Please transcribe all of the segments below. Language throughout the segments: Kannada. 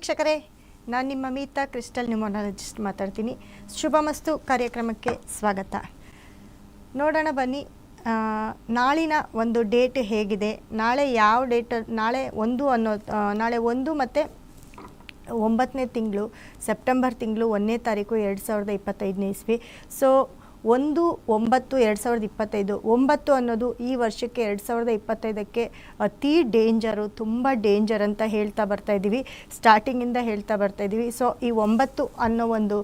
ವೀಕ್ಷಕರೇ, ನಾನು ನಿಮ್ಮ ಮೀತಾ ಕ್ರಿಸ್ಟಲ್ ನ್ಯೂಮೊನಾಲಜಿಸ್ಟ್ ಮಾತಾಡ್ತೀನಿ. ಶುಭಮಸ್ತು, ಕಾರ್ಯಕ್ರಮಕ್ಕೆ ಸ್ವಾಗತ. ನೋಡೋಣ, ಬನ್ನಿ. ನಾಳಿನ ಒಂದು ಡೇಟ್ ಹೇಗಿದೆ? ನಾಳೆ ಯಾವ ಡೇಟ್, ನಾಳೆ ಒಂದು ಅನ್ನೋ ನಾಳೆ ಒಂದು ಮತ್ತು ಒಂಬತ್ತನೇ ತಿಂಗಳು, ಸೆಪ್ಟೆಂಬರ್ ತಿಂಗಳು ಒಂದನೇ ತಾರೀಕು ಎರಡು ಸಾವಿರದ ಇಪ್ಪತ್ತೈದನೇ ಇಸ್ವಿ. ಸೊ ಒಂದು, ಒಂಬತ್ತು, ಎರಡು ಸಾವಿರದ ಇಪ್ಪತ್ತೈದು. ಒಂಬತ್ತು ಅನ್ನೋದು ಈ ವರ್ಷಕ್ಕೆ ಎರಡು ಸಾವಿರದ ಇಪ್ಪತ್ತೈದಕ್ಕೆ ಅತಿ ಡೇಂಜರು, ತುಂಬ ಡೇಂಜರ್ ಅಂತ ಹೇಳ್ತಾ ಬರ್ತಾ ಇದ್ದೀವಿ ಸ್ಟಾರ್ಟಿಂಗಿಂದ ಹೇಳ್ತಾ ಬರ್ತಾ ಇದ್ದೀವಿ ಸೊ ಈ ಒಂಬತ್ತು ಅನ್ನೋ ಒಂದು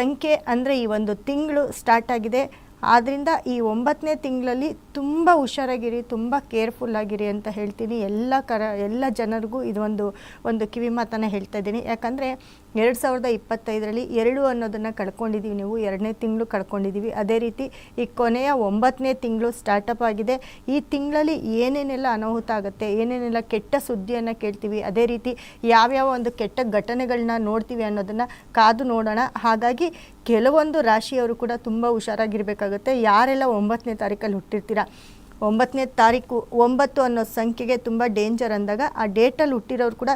ಸಂಖ್ಯೆ ಅಂದರೆ ಈ ಒಂದು ತಿಂಗಳು ಸ್ಟಾರ್ಟ್ ಆಗಿದೆ. ಆದ್ದರಿಂದ ಈ ಒಂಬತ್ತನೇ ತಿಂಗಳಲ್ಲಿ ತುಂಬ ಹುಷಾರಾಗಿರಿ, ತುಂಬ ಕೇರ್ಫುಲ್ ಆಗಿರಿ ಅಂತ ಹೇಳ್ತೀನಿ. ಎಲ್ಲ ಕರ, ಎಲ್ಲ ಜನರಿಗೂ ಇದೊಂದು ಒಂದು ಕಿವಿ ಮಾತನ್ನು ಹೇಳ್ತಾ ಇದ್ದೀನಿ. ಯಾಕಂದರೆ ಎರಡು ಸಾವಿರದ ಇಪ್ಪತ್ತೈದರಲ್ಲಿ ಎರಡು ಅನ್ನೋದನ್ನು ಕಳ್ಕೊಂಡಿದ್ದೀವಿ ನೀವು, ಎರಡನೇ ತಿಂಗಳು ಕಳ್ಕೊಂಡಿದ್ದೀವಿ ಅದೇ ರೀತಿ ಈ ಕೊನೆಯ ಒಂಬತ್ತನೇ ತಿಂಗಳು ಸ್ಟಾರ್ಟಪ್ ಆಗಿದೆ. ಈ ತಿಂಗಳಲ್ಲಿ ಏನೇನೆಲ್ಲ ಅನಾಹುತ ಆಗುತ್ತೆ, ಏನೇನೆಲ್ಲ ಕೆಟ್ಟ ಸುದ್ದಿಯನ್ನು ಕೇಳ್ತೀವಿ, ಅದೇ ರೀತಿ ಯಾವ್ಯಾವ ಒಂದು ಕೆಟ್ಟ ಘಟನೆಗಳನ್ನ ನೋಡ್ತೀವಿ ಅನ್ನೋದನ್ನು ಕಾದು ನೋಡೋಣ. ಹಾಗಾಗಿ ಕೆಲವೊಂದು ರಾಶಿಯವರು ಕೂಡ ತುಂಬ ಹುಷಾರಾಗಿರಬೇಕಾಗುತ್ತೆ. ಯಾರೆಲ್ಲ ಒಂಬತ್ತನೇ ತಾರೀಕಲ್ಲಿ ಹುಟ್ಟಿರ್ತೀರಾ ಒಂಬತ್ತನೇ ತಾರೀಕು ಒಂಬತ್ತು ಅನ್ನೋ ಸಂಖ್ಯೆಗೆ ತುಂಬ ಡೇಂಜರ್ ಅಂದಾಗ ಆ ಡೇಟಲ್ಲಿ ಹುಟ್ಟಿರೋರು ಕೂಡ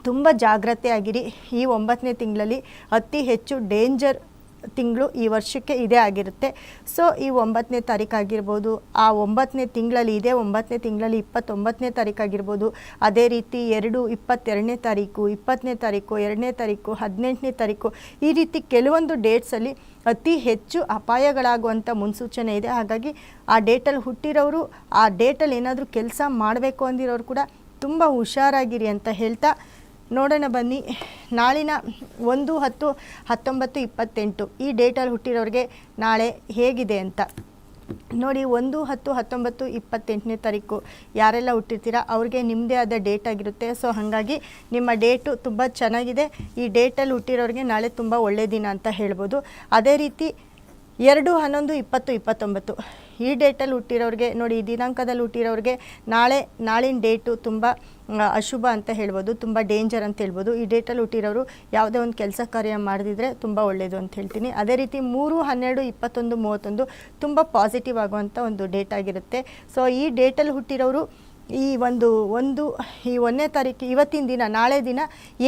ತುಂಬ ಜಾಗ್ರತೆ ಆಗಿರಿ ಈ ಒಂಬತ್ತನೇ ತಿಂಗಳಲ್ಲಿ ಅತಿ ಹೆಚ್ಚು ಡೇಂಜರ್ ತಿಂಗಳು ಈ ವರ್ಷಕ್ಕೆ ಇದೇ ಆಗಿರುತ್ತೆ. ಸೊ ಈ ಒಂಬತ್ತನೇ ತಾರೀಕು ಆಗಿರ್ಬೋದು, ಆ ಒಂಬತ್ತನೇ ತಿಂಗಳಲ್ಲಿ ಇದೇ ಒಂಬತ್ತನೇ ತಿಂಗಳಲ್ಲಿ ಇಪ್ಪತ್ತೊಂಬತ್ತನೇ ತಾರೀಕು ಆಗಿರ್ಬೋದು, ಅದೇ ರೀತಿ ಎರಡು ಇಪ್ಪತ್ತೆರಡನೇ ತಾರೀಕು, ಇಪ್ಪತ್ತನೇ ತಾರೀಕು, ಎರಡನೇ ತಾರೀಕು, ಹದಿನೆಂಟನೇ ತಾರೀಕು, ಈ ರೀತಿ ಕೆಲವೊಂದು ಡೇಟ್ಸಲ್ಲಿ ಅತಿ ಹೆಚ್ಚು ಅಪಾಯಗಳಾಗುವಂಥ ಮುನ್ಸೂಚನೆ ಇದೆ. ಹಾಗಾಗಿ ಆ ಡೇಟಲ್ಲಿ ಹುಟ್ಟಿರೋರು, ಆ ಡೇಟಲ್ಲಿ ಏನಾದರೂ ಕೆಲಸ ಮಾಡಬೇಕು ಅಂದಿರೋರು ಕೂಡ ತುಂಬ ಹುಷಾರಾಗಿರಿ ಅಂತ ಹೇಳ್ತಾ ನೋಡೋಣ ಬನ್ನಿ. ನಾಳಿನ ಒಂದು ಹತ್ತು ಹತ್ತೊಂಬತ್ತು ಇಪ್ಪತ್ತೆಂಟು. ಈ ಡೇಟಲ್ಲಿ ಹುಟ್ಟಿರೋರಿಗೆ ನಾಳೆ ಹೇಗಿದೆ ಅಂತ. ನೋಡಿ, ಒಂದು ಹತ್ತು ಹತ್ತೊಂಬತ್ತು ಇಪ್ಪತ್ತೆಂಟನೇ ತಾರೀಕು ಯಾರೆಲ್ಲ ಹುಟ್ಟಿರ್ತೀರ ಅವ್ರಿಗೆ ನಿಮ್ಮದೇ ಆದ ಡೇಟ್ ಆಗಿರುತ್ತೆ. ಸೊ, ಹಾಗಾಗಿ ನಿಮ್ಮ ಡೇಟು ತುಂಬ ಚೆನ್ನಾಗಿದೆ. ಈ ಡೇಟಲ್ಲಿ ಹುಟ್ಟಿರೋರಿಗೆ ನಾಳೆ ತುಂಬ ಒಳ್ಳೆಯ ದಿನ ಅಂತ ಹೇಳ್ಬೋದು. ಅದೇ ರೀತಿ ಎರಡು ಹನ್ನೊಂದು ಇಪ್ಪತ್ತು ಇಪ್ಪತ್ತೊಂಬತ್ತು. ಈ ಡೇಟಲ್ಲಿ ಹುಟ್ಟಿರೋರಿಗೆ, ನೋಡಿ ಈ ದಿನಾಂಕದಲ್ಲಿ ಹುಟ್ಟಿರೋರಿಗೆ ನಾಳೆ, ನಾಳಿನ ಡೇಟು ತುಂಬ ಅಶುಭ ಅಂತ ಹೇಳ್ಬೋದು, ತುಂಬ ಡೇಂಜರ್ ಅಂತ ಹೇಳ್ಬೋದು. ಈ ಡೇಟಲ್ಲಿ ಹುಟ್ಟಿರೋರು ಯಾವುದೇ ಒಂದು ಕೆಲಸ ಕಾರ್ಯ ಮಾಡಿದ್ರೆ ತುಂಬ ಒಳ್ಳೆಯದು ಅಂತ ಹೇಳ್ತೀನಿ. ಅದೇ ರೀತಿ ಮೂರು, ಹನ್ನೆರಡು, ಇಪ್ಪತ್ತೊಂದು, ಮೂವತ್ತೊಂದು ತುಂಬ ಪಾಸಿಟಿವ್ ಆಗುವಂಥ ಒಂದು ಡೇಟ್ ಆಗಿರುತ್ತೆ. ಸೊ ಈ ಡೇಟಲ್ಲಿ ಹುಟ್ಟಿರೋರು ಈ ಒಂದು ಒಂದು, ಈ ಒಂದನೇ ತಾರೀಕು, ಇವತ್ತಿನ ದಿನ, ನಾಳೆ ದಿನ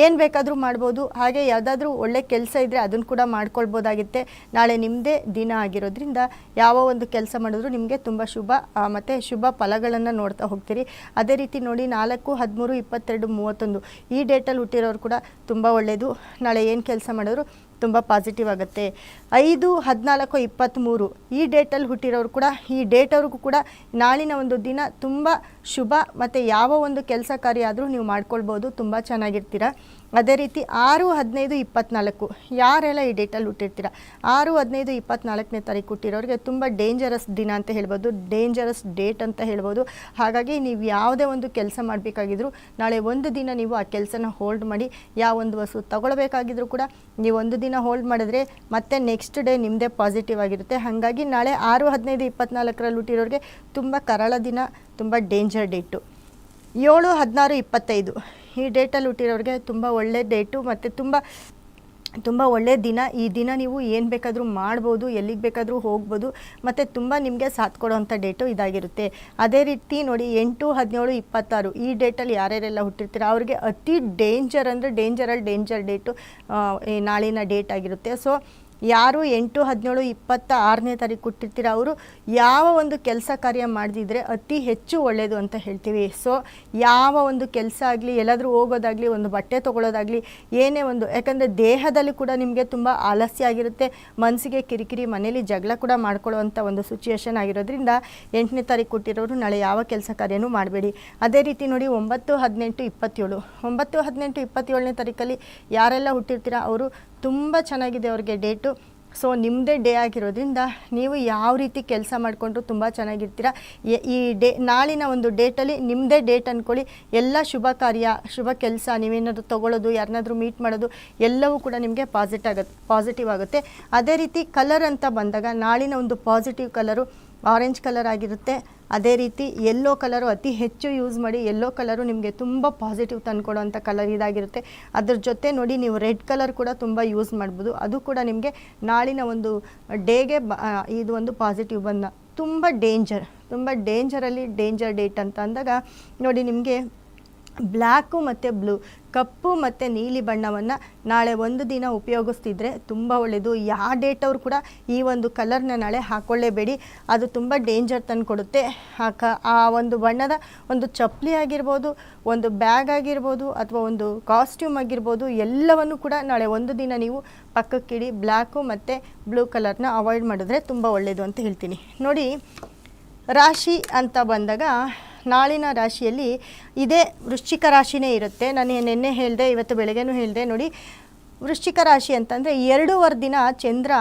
ಏನು ಬೇಕಾದರೂ ಮಾಡ್ಬೋದು. ಹಾಗೆ ಯಾವುದಾದ್ರೂ ಒಳ್ಳೆ ಕೆಲಸ ಇದ್ದರೆ ಅದನ್ನು ಕೂಡ ಮಾಡ್ಕೊಳ್ಬೋದಾಗಿತ್ತೆ. ನಾಳೆ ನಿಮ್ಮದೇ ದಿನ ಆಗಿರೋದ್ರಿಂದ ಯಾವ ಒಂದು ಕೆಲಸ ಮಾಡಿದ್ರು ನಿಮಗೆ ತುಂಬ ಶುಭ ಮತ್ತು ಶುಭ ಫಲಗಳನ್ನು ನೋಡ್ತಾ ಹೋಗ್ತೀರಿ. ಅದೇ ರೀತಿ ನೋಡಿ, ನಾಲ್ಕು, ಹದಿಮೂರು, ಇಪ್ಪತ್ತೆರಡು, ಮೂವತ್ತೊಂದು ಈ ಡೇಟಲ್ಲಿ ಹುಟ್ಟಿರೋರು ಕೂಡ ತುಂಬ ಒಳ್ಳೆಯದು ನಾಳೆ ಏನು ಕೆಲಸ ಮಾಡಿದ್ರು ತುಂಬ ಪಾಸಿಟಿವ್ ಆಗುತ್ತೆ. ಐದು, ಹದಿನಾಲ್ಕು ಇಪ್ಪತ್ತ್ಮೂರು ಈ ಡೇಟಲ್ಲಿ ಹುಟ್ಟಿರೋರು ಕೂಡ, ಈ ಡೇಟವ್ರಿಗೂ ಕೂಡ ನಾಳಿನ ಒಂದು ದಿನ ತುಂಬ ಶುಭ ಮತ್ತು ಯಾವ ಒಂದು ಕೆಲಸ ಕಾರ್ಯ ಆದರೂ ನೀವು ಮಾಡ್ಕೊಳ್ಬೋದು. ತುಂಬ ಚೆನ್ನಾಗಿರ್ತೀರ. ಅದೇ ರೀತಿ ಆರು, ಹದಿನೈದು, ಇಪ್ಪತ್ನಾಲ್ಕು. ಯಾರೆಲ್ಲ ಈ ಡೇಟಲ್ಲಿ ಹುಟ್ಟಿರ್ತೀರ? ಆರು, ಹದಿನೈದು, ಇಪ್ಪತ್ನಾಲ್ಕನೇ ತಾರೀಕು ಹುಟ್ಟಿರೋರಿಗೆ ತುಂಬ ಡೇಂಜರಸ್ ದಿನ ಅಂತ ಹೇಳ್ಬೋದು. ಡೇಂಜರಸ್ ಡೇಟ್ ಅಂತ ಹೇಳ್ಬೋದು. ಹಾಗಾಗಿ ನೀವು ಯಾವುದೇ ಒಂದು ಕೆಲಸ ಮಾಡಬೇಕಾಗಿದ್ರು ನಾಳೆ ಒಂದು ದಿನ ನೀವು ಆ ಕೆಲಸನ ಹೋಲ್ಡ್ ಮಾಡಿ, ಯಾವ ಒಂದು ವಸ್ತು ತಗೊಳ್ಬೇಕಾಗಿದ್ರು ಕೂಡ ನೀವು ಒಂದು ದಿನ ಹೋಲ್ಡ್ ಮಾಡಿದ್ರೆ ಮತ್ತೆ ನೆಕ್ಸ್ಟ್ ಡೇ ನಿಮ್ಮದೇ ಪಾಸಿಟಿವ್ ಆಗಿರುತ್ತೆ. ಹಾಗಾಗಿ ನಾಳೆ ಆರು, ಹದಿನೈದು, ಇಪ್ಪತ್ನಾಲ್ಕರಲ್ಲಿ ಹುಟ್ಟಿರೋರಿಗೆ ತುಂಬ ಕರಾಳ ದಿನ, ತುಂಬ ಡೇಂಜರ್ ಡೇಟು ಏಳು, ಹದಿನಾರು, ಇಪ್ಪತ್ತೈದು. ಈ ಡೇಟಲ್ಲಿ ಹುಟ್ಟಿರೋರಿಗೆ ತುಂಬ ಒಳ್ಳೆ ಡೇಟು ಮತ್ತು ತುಂಬ ತುಂಬ ಒಳ್ಳೆಯ ದಿನ. ಈ ದಿನ ನೀವು ಏನು ಬೇಕಾದರೂ ಮಾಡ್ಬೋದು, ಎಲ್ಲಿಗೆ ಬೇಕಾದರೂ ಹೋಗ್ಬೋದು, ಮತ್ತು ತುಂಬ ನಿಮಗೆ ಸಾಥ್ ಕೊಡೋವಂಥ ಡೇಟು ಇದಾಗಿರುತ್ತೆ. ಅದೇ ರೀತಿ ನೋಡಿ, ಎಂಟು, ಹದಿನೇಳು, ಇಪ್ಪತ್ತಾರು, ಈ ಡೇಟಲ್ಲಿ ಯಾರ್ಯಾರೆಲ್ಲ ಹುಟ್ಟಿರ್ತೀರ, ಅವ್ರಿಗೆ ಅತಿ ಡೇಂಜರ್ ಅಂದರೆ ಡೇಂಜರಲ್ಲಿ ಡೇಂಜರ್ ಡೇಟು ನಾಳಿನ ಡೇಟ್ ಆಗಿರುತ್ತೆ. ಸೊ ಯಾರು ಎಂಟು, ಹದಿನೇಳು, ಇಪ್ಪತ್ತ ಆರನೇ ತಾರೀಕು ಕೊಟ್ಟಿರ್ತೀರ ಅವರು, ಯಾವ ಒಂದು ಕೆಲಸ ಕಾರ್ಯ ಮಾಡದಿದ್ರೆ ಅತಿ ಹೆಚ್ಚು ಒಳ್ಳೆಯದು ಅಂತ ಹೇಳ್ತೀವಿ. ಸೊ ಯಾವ ಒಂದು ಕೆಲಸ ಆಗಲಿ, ಎಲ್ಲಾದರೂ ಹೋಗೋದಾಗಲಿ, ಒಂದು ಬಟ್ಟೆ ತೊಗೊಳೋದಾಗಲಿ, ಏನೇ ಒಂದು, ಯಾಕಂದರೆ ದೇಹದಲ್ಲಿ ಕೂಡ ನಿಮಗೆ ತುಂಬ ಆಲಸ್ಯ ಆಗಿರುತ್ತೆ ಮನಸ್ಸಿಗೆ ಕಿರಿಕಿರಿ, ಮನೇಲಿ ಜಗಳ ಕೂಡ ಮಾಡ್ಕೊಳ್ಳುವಂಥ ಒಂದು ಸಿಚುಯೇಷನ್ ಆಗಿರೋದ್ರಿಂದ ಎಂಟನೇ ತಾರೀಕು ಕೊಟ್ಟಿರೋರು ನಾಳೆ ಯಾವ ಕೆಲಸ ಕಾರ್ಯನೂ ಮಾಡಬೇಡಿ. ಅದೇ ರೀತಿ ನೋಡಿ, ಒಂಬತ್ತು, ಹದಿನೆಂಟು, ಇಪ್ಪತ್ತೇಳು. ಒಂಬತ್ತು, ಹದಿನೆಂಟು, ಇಪ್ಪತ್ತೇಳನೇ ತಾರೀಕಲ್ಲಿ ಯಾರೆಲ್ಲ ಹುಟ್ಟಿರ್ತೀರ, ಅವರು ತುಂಬ ಚೆನ್ನಾಗಿದೆ ಅವ್ರಿಗೆ ಡೇಟು. ಸೊ ನಿಮ್ಮದೇ ಡೇ ಆಗಿರೋದ್ರಿಂದ ನೀವು ಯಾವ ರೀತಿ ಕೆಲಸ ಮಾಡಿಕೊಂಡ್ರು ತುಂಬ ಚೆನ್ನಾಗಿರ್ತೀರ. ಈ ಡೇ, ನಾಳಿನ ಒಂದು ಡೇಟಲ್ಲಿ ನಿಮ್ಮದೇ ಡೇಟ್ ಅಂದ್ಕೊಳ್ಳಿ ಎಲ್ಲ ಶುಭ ಕಾರ್ಯ, ಶುಭ ಕೆಲಸ, ನೀವೇನಾದರೂ ತೊಗೊಳ್ಳೋದು ಯಾರನ್ನಾದರೂ ಮೀಟ್ ಮಾಡೋದು, ಎಲ್ಲವೂ ಕೂಡ ನಿಮಗೆ ಪಾಸಿಟ್ ಆಗುತ್ತೆ ಪಾಸಿಟಿವ್ ಆಗುತ್ತೆ. ಅದೇ ರೀತಿ ಕಲರ್ ಅಂತ ಬಂದಾಗ ನಾಳಿನ ಒಂದು ಪಾಸಿಟಿವ್ ಕಲರು, ಆರೆಂಜ್ ಕಲರ್ ಆಗಿರುತ್ತೆ. ಅದೇ ರೀತಿ ಯೆಲ್ಲೋ ಕಲರು ಅತಿ ಹೆಚ್ಚು ಯೂಸ್ ಮಾಡಿ ಯೆಲ್ಲೋ ಕಲರು ನಿಮಗೆ ತುಂಬ ಪಾಸಿಟಿವ್ ತಂದುಕೊಡುವಂಥ ಕಲರ್ ಇದಾಗಿರುತ್ತೆ. ಅದ್ರ ಜೊತೆ ನೋಡಿ ನೀವು ರೆಡ್ ಕಲರ್ ಕೂಡ ತುಂಬ ಯೂಸ್ ಮಾಡ್ಬೋದು. ಅದು ಕೂಡ ನಿಮಗೆ ನಾಳಿನ ಒಂದು ಡೇಗೆ ಇದು ಒಂದು ಪಾಸಿಟಿವ್ ಬಂದ ತುಂಬ ಡೇಂಜರ್ ತುಂಬ ಡೇಂಜರಲ್ಲಿ ಡೇಂಜರ್ ಡೇಟ್ ಅಂತ ಅಂದಾಗ ನೋಡಿ ನಿಮಗೆ ಬ್ಲ್ಯಾಕು ಮತ್ತು ಬ್ಲೂ, ಕಪ್ಪು ಮತ್ತು ನೀಲಿ ಬಣ್ಣವನ್ನು ನಾಳೆ ಒಂದು ದಿನ ಉಪಯೋಗಿಸ್ತಿದ್ರೆ ತುಂಬ ಒಳ್ಳೆಯದು ಯಾವ ಡೇಟ್ ಅವರು ಕೂಡ ಈ ಒಂದು ಕಲರ್ನ ನಾಳೆ ಹಾಕ್ಕೊಳ್ಳೇಬೇಡಿ ಅದು ತುಂಬ ಡೇಂಜರ್ ತಂದು ಕೊಡುತ್ತೆ. ಆ ಕ ಆ ಒಂದು ಬಣ್ಣದ ಒಂದು ಚಪ್ಪಲಿ ಆಗಿರ್ಬೋದು, ಒಂದು ಬ್ಯಾಗ್ ಆಗಿರ್ಬೋದು ಅಥವಾ ಒಂದು ಕಾಸ್ಟ್ಯೂಮ್ ಆಗಿರ್ಬೋದು, ಎಲ್ಲವನ್ನು ಕೂಡ ನಾಳೆ ಒಂದು ದಿನ ನೀವು ಪಕ್ಕಕ್ಕಿಡಿ ಬ್ಲ್ಯಾಕು ಮತ್ತು ಬ್ಲೂ ಕಲರ್ನ ಅವಾಯ್ಡ್ ಮಾಡಿದ್ರೆ ತುಂಬ ಒಳ್ಳೆಯದು ಅಂತ ಹೇಳ್ತೀನಿ. ನೋಡಿ, ರಾಶಿ ಅಂತ ಬಂದಾಗ ನಾಳಿನ ರಾಶಿಯಲ್ಲಿ ಇದೇ ವೃಶ್ಚಿಕ ರಾಶಿನೇ ಇರುತ್ತೆ. ನಾನು ನಿನ್ನೆ ಹೇಳಿದೆ ಇವತ್ತು ಬೆಳಗ್ಗೆನೂ ಹೇಳಿದೆ ನೋಡಿ ವೃಶ್ಚಿಕ ರಾಶಿ ಅಂತಂದರೆ ಎರಡೂವರೆ ದಿನ ಚಂದ್ರ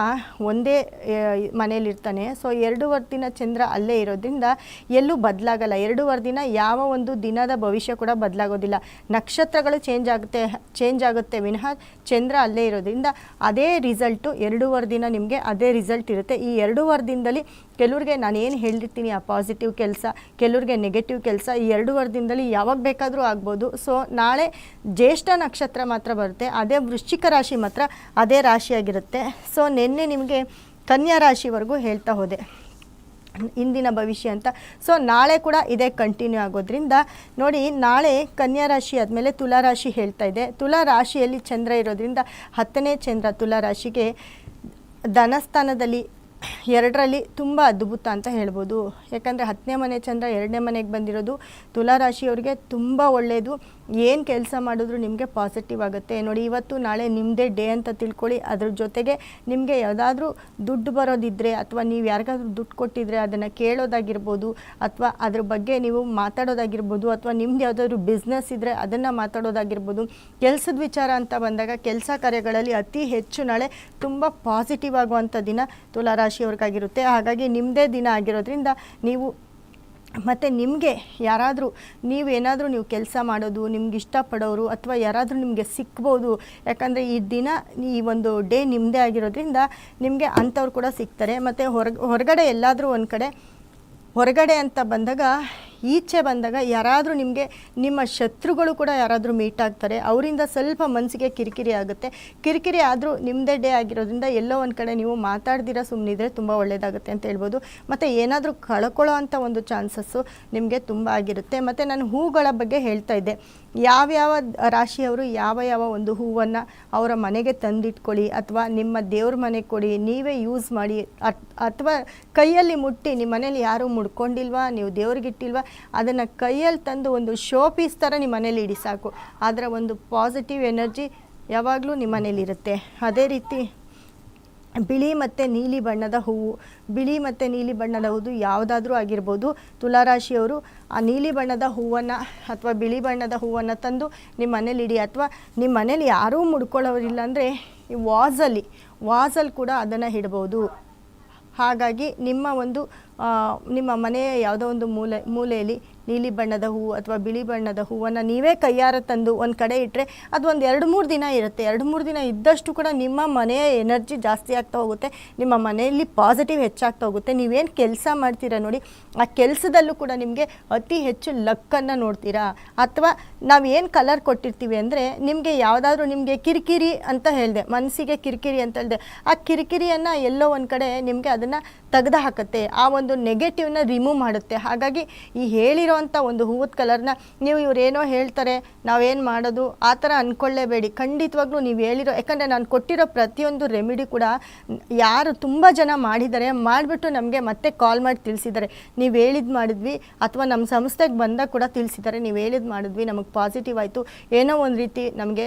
ಒಂದೇ ಮನೇಲಿರ್ತಾನೆ ಸೊ ಎರಡೂವರೆ ದಿನ ಚಂದ್ರ ಅಲ್ಲೇ ಇರೋದ್ರಿಂದ ಎಲ್ಲೂ ಬದಲಾಗಲ್ಲ. ಎರಡೂವರೆ ದಿನ ಯಾವ ಒಂದು ದಿನದ ಭವಿಷ್ಯ ಕೂಡ ಬದಲಾಗೋದಿಲ್ಲ. ನಕ್ಷತ್ರಗಳು ಚೇಂಜ್ ಆಗುತ್ತೆ ಚೇಂಜ್ ಆಗುತ್ತೆ ವಿನಃ ಚಂದ್ರ ಅಲ್ಲೇ ಇರೋದ್ರಿಂದ ಅದೇ ರಿಸಲ್ಟು ಎರಡೂವರೆ ದಿನ ನಿಮಗೆ ಅದೇ ರಿಸಲ್ಟ್ ಇರುತ್ತೆ. ಈ ಎರಡೂವರೆ ದಿನದಲ್ಲಿ ಕೆಲವ್ರಿಗೆ ನಾನು ಏನು ಹೇಳಿರ್ತೀನಿ ಆ ಪಾಸಿಟಿವ್ ಕೆಲಸ, ಕೆಲವ್ರಿಗೆ ನೆಗೆಟಿವ್ ಕೆಲಸ, ಈ ಎರಡೂವರೆ ದಿನದಲ್ಲಿ ಯಾವಾಗ ಬೇಕಾದರೂ ಆಗ್ಬೋದು. ಸೊ ನಾಳೆ ಜ್ಯೇಷ್ಠ ನಕ್ಷತ್ರ ಮಾತ್ರ ಬರುತ್ತೆ. ಅದೇ ವೃಶ್ಚಿಕ ರಾಶಿ ಮಾತ್ರ ಅದೇ ರಾಶಿಯಾಗಿರುತ್ತೆ. ಸೊ ನಿನ್ನೆ ನಿಮಗೆ ಕನ್ಯಾ ರಾಶಿವರೆಗೂ ಹೇಳ್ತಾ ಹೋದೆ. ಇಂದಿನ ಭವಿಷ್ಯ ಅಂತ. ಸೊ ನಾಳೆ ಕೂಡ ಇದೇ ಕಂಟಿನ್ಯೂ ಆಗೋದ್ರಿಂದ ನೋಡಿ, ನಾಳೆ ಕನ್ಯಾ ರಾಶಿ ಆದಮೇಲೆ ತುಲಾ ರಾಶಿ ಹೇಳ್ತಾ ಇದೆ. ತುಲಾ ರಾಶಿಯಲ್ಲಿ ಚಂದ್ರ ಇರೋದ್ರಿಂದ ಹತ್ತನೇ ಚಂದ್ರ ತುಲಾ ರಾಶಿಗೆ ಧನಸ್ಥಾನದಲ್ಲಿ ಎರಡರಲ್ಲಿ ತುಂಬ ಅದ್ಭುತ ಅಂತ ಹೇಳ್ಬೋದು. ಯಾಕಂದರೆ ಹತ್ತನೇ ಮನೆ ಚಂದ್ರ ಎರಡನೇ ಮನೆಗೆ ಬಂದಿರೋದು ತುಲಾ ರಾಶಿಯವರಿಗೆ ತುಂಬ ಒಳ್ಳೆಯದು ಏನು ಕೆಲಸ ಮಾಡಿದ್ರು ನಿಮಗೆ ಪಾಸಿಟಿವ್ ಆಗುತ್ತೆ. ನೋಡಿ, ಇವತ್ತು ನಾಳೆ ನಿಮ್ಮದೇ ಡೇ ಅಂತ ತಿಳ್ಕೊಳ್ಳಿ. ಅದ್ರ ಜೊತೆಗೆ ನಿಮಗೆ ಯಾವುದಾದ್ರೂ ದುಡ್ಡು ಬರೋದಿದ್ದರೆ ಅಥವಾ ನೀವು ಯಾರಿಗಾದ್ರೂ ದುಡ್ಡು ಕೊಟ್ಟಿದ್ರೆ ಅದನ್ನು ಕೇಳೋದಾಗಿರ್ಬೋದು, ಅಥವಾ ಅದ್ರ ಬಗ್ಗೆ ನೀವು ಮಾತಾಡೋದಾಗಿರ್ಬೋದು, ಅಥವಾ ನಿಮ್ದು ಯಾವುದಾದ್ರೂ ಬಿಸ್ನೆಸ್ ಇದ್ದರೆ ಅದನ್ನು ಮಾತಾಡೋದಾಗಿರ್ಬೋದು, ಕೆಲಸದ ವಿಚಾರ ಅಂತ ಬಂದಾಗ ಕೆಲಸ ಕಾರ್ಯಗಳಲ್ಲಿ ಅತಿ ಹೆಚ್ಚು ನಾಳೆ ತುಂಬ ಪಾಸಿಟಿವ್ ಆಗುವಂಥ ದಿನ ತುಲಾ ರಾಶಿಯವ್ರಿಗಾಗಿರುತ್ತೆ ಹಾಗಾಗಿ ನಿಮ್ಮದೇ ದಿನ ಆಗಿರೋದ್ರಿಂದ ನೀವು ಮತ್ತು ನಿಮಗೆ ಯಾರಾದರೂ ನೀವೇನಾದರೂ ನೀವು ಕೆಲಸ ಮಾಡೋದು, ನಿಮ್ಗೆ ಇಷ್ಟಪಡೋರು ಅಥವಾ ಯಾರಾದರೂ ನಿಮಗೆ ಸಿಕ್ಬೋದು, ಯಾಕಂದರೆ ಈ ದಿನ ಈ ಒಂದು ಡೇ ನಿಮ್ಮದೇ ಆಗಿರೋದ್ರಿಂದ ನಿಮಗೆ ಅಂಥವ್ರು ಕೂಡ ಸಿಗ್ತಾರೆ. ಮತ್ತು ಹೊರ ಹೊರಗಡೆ ಎಲ್ಲಾದರೂ ಒಂದು ಕಡೆ, ಹೊರಗಡೆ ಅಂತ ಬಂದಾಗ ಈಚೆ ಬಂದಾಗ ಯಾರಾದರೂ ನಿಮಗೆ ನಿಮ್ಮ ಶತ್ರುಗಳು ಕೂಡ ಯಾರಾದರೂ ಮೀಟ್ ಆಗ್ತಾರೆ, ಅವರಿಂದ ಸ್ವಲ್ಪ ಮನಸ್ಸಿಗೆ ಕಿರಿಕಿರಿ ಆಗುತ್ತೆ. ಕಿರಿಕಿರಿ ಆದರೂ ನಿಮ್ಮದೇ ಡೇ ಆಗಿರೋದ್ರಿಂದ ಎಲ್ಲೋ ಒಂದು ಕಡೆ ನೀವು ಮಾತಾಡ್ದಿರ ಸುಮ್ಮನಿದ್ರೆ ತುಂಬ ಒಳ್ಳೆಯದಾಗುತ್ತೆ ಅಂತ ಹೇಳ್ಬೋದು. ಮತ್ತು ಏನಾದರೂ ಕಳ್ಕೊಳ್ಳೋ ಅಂಥ ಒಂದು ಚಾನ್ಸಸ್ಸು ನಿಮಗೆ ತುಂಬ ಆಗಿರುತ್ತೆ. ಮತ್ತು ನಾನು ಹೂಗಳ ಬಗ್ಗೆ ಹೇಳ್ತಾ ಇದ್ದೆ. ಯಾವ್ಯಾವ ರಾಶಿಯವರು ಯಾವ ಯಾವ ಒಂದು ಹೂವನ್ನು ಅವರ ಮನೆಗೆ ತಂದಿಟ್ಕೊಳ್ಳಿ ಅಥವಾ ನಿಮ್ಮ ದೇವ್ರ ಮನೆಗೆ ಕೊಡಿ, ನೀವೇ ಯೂಸ್ ಮಾಡಿ ಅಥವಾ ಕೈಯಲ್ಲಿ ಮುಟ್ಟಿ ನಿಮ್ಮ ಮನೇಲಿ ಯಾರೂ ಮುಡ್ಕೊಂಡಿಲ್ವಾ, ನೀವು ದೇವ್ರಿಗಿಟ್ಟಿಲ್ವಾ, ಅದನ್ನು ಕೈಯಲ್ಲಿ ತಂದು ಒಂದು ಶೋ ಪೀಸ್ ಥರ ನಿಮ್ಮ ಮನೇಲಿ ಇಡಿ ಸಾಕು. ಅದರ ಒಂದು ಪಾಸಿಟಿವ್ ಎನರ್ಜಿ ಯಾವಾಗಲೂ ನಿಮ್ಮ ಮನೇಲಿರುತ್ತೆ ಅದೇ ರೀತಿ ಬಿಳಿ ಮತ್ತು ನೀಲಿ ಬಣ್ಣದ ಹೂವು. ಬಿಳಿ ಮತ್ತು ನೀಲಿ ಬಣ್ಣದ ಹೂವು ಯಾವುದಾದ್ರೂ ಆಗಿರ್ಬೋದು. ತುಲಾರಾಶಿಯವರು ಆ ನೀಲಿ ಬಣ್ಣದ ಹೂವನ್ನು ಅಥವಾ ಬಿಳಿ ಬಣ್ಣದ ಹೂವನ್ನು ತಂದು ನಿಮ್ಮ ಮನೇಲಿ ಇಡಿ ಅಥವಾ ನಿಮ್ಮ ಮನೇಲಿ ಯಾರೂ ಮುಡ್ಕೊಳ್ಳೋರಿಲ್ಲ ಅಂದರೆ ಈ ವಾಸಲ್ಲಿ ವಾಸಲ್ಲಿ ಕೂಡ ಅದನ್ನು ಇಡ್ಬೋದು. ಹಾಗಾಗಿ ನಿಮ್ಮ ಒಂದು ನಿಮ್ಮ ಮನೆಯ ಯಾವುದೋ ಒಂದು ಮೂಲೆ, ಮೂಲೆಯಲ್ಲಿ ನೀಲಿ ಬಣ್ಣದ ಹೂವು ಅಥವಾ ಬಿಳಿ ಬಣ್ಣದ ಹೂವನ್ನು ನೀವೇ ಕೈಯಾರ ತಂದು ಒಂದು ಕಡೆ ಇಟ್ಟರೆ ಅದು ಒಂದು ಎರಡು ಮೂರು ದಿನ ಇರುತ್ತೆ. ಎರಡು ಮೂರು ದಿನ ಇದ್ದಷ್ಟು ಕೂಡ ನಿಮ್ಮ ಮನೆಯ ಎನರ್ಜಿ ಜಾಸ್ತಿ ಆಗ್ತಾ ಹೋಗುತ್ತೆ. ನಿಮ್ಮ ಮನೆಯಲ್ಲಿ ಪಾಸಿಟಿವ್ ಹೆಚ್ಚಾಗ್ತಾ ಹೋಗುತ್ತೆ. ನೀವೇನು ಕೆಲಸ ಮಾಡ್ತೀರಾ ನೋಡಿ, ಆ ಕೆಲಸದಲ್ಲೂ ಕೂಡ ನಿಮಗೆ ಅತಿ ಹೆಚ್ಚು ಲಕ್ಕನ್ನು ನೋಡ್ತೀರಾ? ಅಥವಾ ನಾವು ಏನು ಕಲರ್ ಕೊಟ್ಟಿರ್ತೀವಿ ಅಂದರೆ ನಿಮಗೆ ಯಾವುದಾದ್ರೂ ನಿಮಗೆ ಕಿರಿಕಿರಿ ಅಂತ ಹೇಳಿದೆ ಮನಸ್ಸಿಗೆ ಕಿರಿಕಿರಿ ಅಂತ ಹೇಳಿದೆ. ಆ ಕಿರಿಕಿರಿಯನ್ನು ಎಲ್ಲೋ ಒಂದು ಕಡೆ ನಿಮಗೆ ಅದನ್ನು ತೆಗೆದು ಹಾಕುತ್ತೆ ಆ ಒಂದು ನೆಗೆಟಿವ್ನ ರಿಮೂವ್ ಮಾಡುತ್ತೆ. ಹಾಗಾಗಿ ಈ ಹೇಳಿರೋವಂಥ ಒಂದು ಹೂವದ ಕಲರ್ನ ನೀವು ಇವರೇನೋ ಹೇಳ್ತಾರೆ, ನಾವೇನು ಮಾಡೋದು, ಆ ಥರ ಅಂದ್ಕೊಳ್ಳೇಬೇಡಿ ಖಂಡಿತವಾಗ್ಲೂ ನೀವು ಹೇಳಿರೋ, ಯಾಕಂದರೆ ನಾನು ಕೊಟ್ಟಿರೋ ಪ್ರತಿಯೊಂದು ರೆಮಿಡಿ ಕೂಡ ಯಾರು ತುಂಬ ಜನ ಮಾಡಿದ್ದಾರೆ, ಮಾಡಿಬಿಟ್ಟು ನಮಗೆ ಮತ್ತೆ ಕಾಲ್ ಮಾಡಿ ತಿಳಿಸಿದ್ದಾರೆ. ನೀವು ಹೇಳಿದ್ದು ಮಾಡಿದ್ವಿ, ಅಥವಾ ನಮ್ಮ ಸಂಸ್ಥೆಗೆ ಬಂದಾಗ ಕೂಡ ತಿಳಿಸಿದ್ದಾರೆ, ನೀವು ಹೇಳಿದ್ದು ಮಾಡಿದ್ವಿ, ನಮಗೆ ಪಾಸಿಟಿವ್ ಆಯಿತು. ಏನೋ ಒಂದು ರೀತಿ ನಮಗೆ,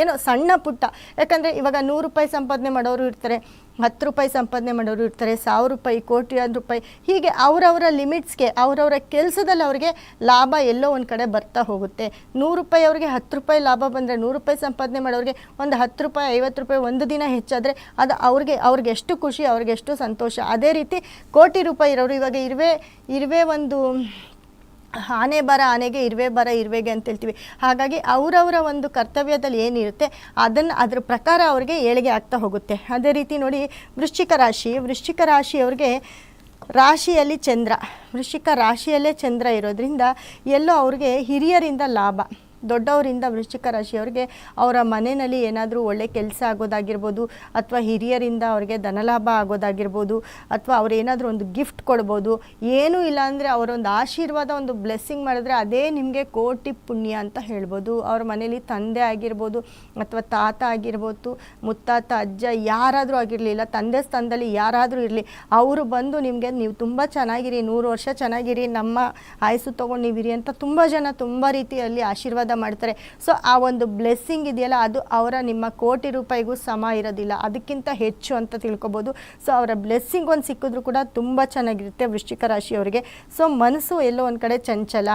ಏನೋ ಸಣ್ಣ ಪುಟ್ಟ, ಯಾಕಂದರೆ ಇವಾಗ ನೂರು ರೂಪಾಯಿ ಸಂಪಾದನೆ ಮಾಡೋರು ಇರ್ತಾರೆ ಹತ್ತು ರೂಪಾಯಿ ಸಂಪಾದನೆ ಮಾಡೋರು ಇರ್ತಾರೆ, ಸಾವಿರ ರೂಪಾಯಿ, ಕೋಟಿ ರೂಪಾಯಿ, ಹೀಗೆ ಅವರವರ ಲಿಮಿಟ್ಸ್ಗೆ, ಅವರವರ ಕೆಲಸದಲ್ಲಿ ಅವರಿಗೆ ಲಾಭ ಎಲ್ಲೋ ಒಂದು ಕಡೆ ಬರ್ತಾ ಹೋಗುತ್ತೆ. ನೂರು ರೂಪಾಯಿ ಅವರಿಗೆ ಹತ್ತು ರೂಪಾಯಿ ಲಾಭ ಬಂದರೆ ನೂರು ರೂಪಾಯಿ ಸಂಪಾದನೆ ಮಾಡೋರಿಗೆ ಒಂದು ಹತ್ತು ರೂಪಾಯಿ, ಐವತ್ತು ರೂಪಾಯಿ ಒಂದು ದಿನ ಹೆಚ್ಚಾದರೆ ಅದು ಅವ್ರಿಗೆ ಅವ್ರಿಗೆ ಎಷ್ಟು ಖುಷಿ, ಅವ್ರಿಗೆ ಎಷ್ಟು ಸಂತೋಷ. ಅದೇ ರೀತಿ ಕೋಟಿ ರೂಪಾಯಿ ಇರೋರು ಇವಾಗ ಇರುವೆ ಇರುವೆ ಒಂದು ಆನೆ ಬರ ಆನೆಗೆ, ಇರುವೆ ಬರ ಇರುವೆಗೆ ಅಂತ ಹೇಳ್ತೀವಿ. ಹಾಗಾಗಿ ಅವರವರ ಒಂದು ಕರ್ತವ್ಯದಲ್ಲಿ ಏನಿರುತ್ತೆ, ಅದನ್ನು ಅದ್ರ ಪ್ರಕಾರ ಅವ್ರಿಗೆ ಏಳಿಗೆ ಆಗ್ತಾ ಹೋಗುತ್ತೆ. ಅದೇ ರೀತಿ ನೋಡಿ, ವೃಶ್ಚಿಕ ರಾಶಿ, ವೃಶ್ಚಿಕ ರಾಶಿಯವ್ರಿಗೆ ರಾಶಿಯಲ್ಲಿ ಚಂದ್ರ. ವೃಶ್ಚಿಕ ರಾಶಿಯಲ್ಲೇ ಚಂದ್ರ ಇರೋದ್ರಿಂದ ಎಲ್ಲೋ ಅವ್ರಿಗೆ ಹಿರಿಯರಿಂದ ಲಾಭ. ದೊಡ್ಡವರಿಂದ ವೃಶ್ಚಿಕ ರಾಶಿಯವರಿಗೆ ಅವರ ಮನೆಯಲ್ಲಿ ಏನಾದರೂ ಒಳ್ಳೆ ಕೆಲಸ ಆಗೋದಾಗಿರ್ಬೋದು, ಅಥವಾ ಹಿರಿಯರಿಂದ ಅವರಿಗೆ ಧನಲಾಭ ಆಗೋದಾಗಿರ್ಬೋದು, ಅಥವಾ ಅವ್ರು ಏನಾದರೂ ಒಂದು ಗಿಫ್ಟ್ ಕೊಡ್ಬೋದು, ಏನೂ ಇಲ್ಲ ಅಂದರೆ ಅವರೊಂದು ಆಶೀರ್ವಾದ, ಒಂದು ಬ್ಲೆಸ್ಸಿಂಗ್ ಮಾಡಿದ್ರೆ ಅದೇ ನಿಮಗೆ ಕೋಟಿ ಪುಣ್ಯ ಅಂತ ಹೇಳ್ಬೋದು. ಅವ್ರ ಮನೇಲಿ ತಂದೆ ಆಗಿರ್ಬೋದು, ಅಥವಾ ತಾತ ಆಗಿರ್ಬೋದು, ಮುತ್ತಾತ, ಅಜ್ಜ ಯಾರಾದರೂ ಆಗಿರಲಿಲ್ಲ ತಂದೆ ಸ್ಥಾನದಲ್ಲಿ ಯಾರಾದರೂ ಇರಲಿ, ಅವರು ಬಂದು ನಿಮಗೆ ನೀವು ತುಂಬ ಚೆನ್ನಾಗಿರಿ, ನೂರು ವರ್ಷ ಚೆನ್ನಾಗಿರಿ, ನಮ್ಮ ಆಯಸ್ಸು ತೊಗೊಂಡು ನೀವಿರಿ ಅಂತ ತುಂಬ ಜನ ತುಂಬ ರೀತಿಯಲ್ಲಿ ಆಶೀರ್ವಾದ ಮಾಡ್ತಾರೆ. ಸೊ ಆ ಒಂದು ಬ್ಲೆಸ್ಸಿಂಗ್ ಇದೆಯಲ್ಲ ಅದು ಅವರ ನಿಮ್ಮ ಕೋಟಿ ರೂಪಾಯಿಗೂ ಸಮ ಇರೋದಿಲ್ಲ. ಅದಕ್ಕಿಂತ ಹೆಚ್ಚು ಅಂತ ತಿಳ್ಕೊಬೋದು. ಸೊ ಅವರ ಬ್ಲೆಸ್ಸಿಂಗ್ ಒಂದು ಸಿಕ್ಕಿದ್ರು ಕೂಡ ತುಂಬ ಚೆನ್ನಾಗಿರುತ್ತೆ ವೃಶ್ಚಿಕ ರಾಶಿಯವರಿಗೆ. ಸೊ ಮನಸ್ಸು ಎಲ್ಲೋ ಒಂದು ಕಡೆ ಚಂಚಲ.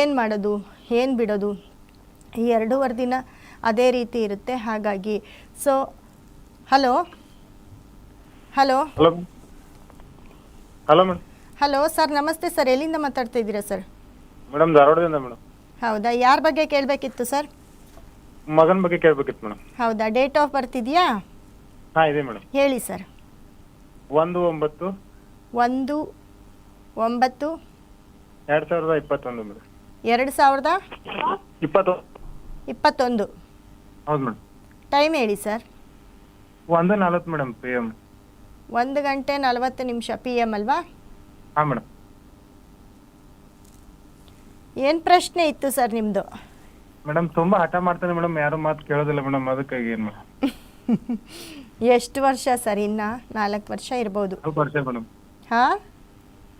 ಏನು ಮಾಡೋದು? ಏನು ಬಿಡೋದು? ಈ ಎರಡೂವರೆ ದಿನ ಅದೇ ರೀತಿ ಇರುತ್ತೆ. ಹಾಗಾಗಿ so hello? Hello? Hello? Hello sir ನಮಸ್ತೆ ಸರ್. ಎಲ್ಲಿಂದ ಮಾತಾಡ್ತಾ ಇದ್ದೀರಾ ಸರ್? Madam ಧಾರವಾಡದಿಂದ madam. ಹೌದಾ? ಯಾರ ಬಗ್ಗೆ ಕೇಳಬೇಕಿತ್ತು ಸರ್? ಮಗನ ಬಗ್ಗೆ ಕೇಳಬೇಕಿತ್ತು ಮೇಡಮ್ ಹೌದಾ? ಡೇಟ್ ಆಫ್ ಬರ್ತ್ ಇದೆಯಾ? ಹಾ ಇದೆ ಮೇಡಮ್ ಹೇಳಿ ಸರ್. ಒಂದು ಒಂಬತ್ತು. ಒಂದು ಒಂಬತ್ತು. ಎರಡು ಸಾವಿರದ ಇಪ್ಪತ್ತೊಂದು ಮೇಡಮ್ ಎರಡು ಸಾವಿರದ ಇಪ್ಪತ್ತು ಇಪ್ಪತ್ತೊಂದು. ಹೌದು ಮೇಡಮ್ ಟೈಮ್ ಹೇಳಿ ಸರ್? ಒಂದು ನಲ್ವತ್ತು ಮೇಡಮ್ ಪಿ ಎಂ ಒಂದು ಗಂಟೆ ನಲವತ್ತು ನಿಮಿಷ ಪಿ ಎಂ ಅಲ್ವಾ? ಹಾಂ ಮೇಡಮ್ ಏನು ಪ್ರಶ್ನೆ ಇತ್ತು ಸರ್ ನಿಮ್ಮದು ಮೇಡಮ್ ತುಂಬಾ ಹಠ ಮಾಡ್ತಾನೆ ಮೇಡಮ್ ಯಾರು ಮಾತು ಕೇಳೋದಿಲ್ಲ ಮೇಡಮ್ ಅದಕ್ಕಾಗಿ ಏನು? ಎಷ್ಟು ವರ್ಷ ಸರ್ ಇನ್ನ? ನಾಲ್ಕು ವರ್ಷ ಇರ್ಬೋದು. ನಾಲ್ಕು ವರ್ಷ ಮೇಡಮ್. ಹಾ?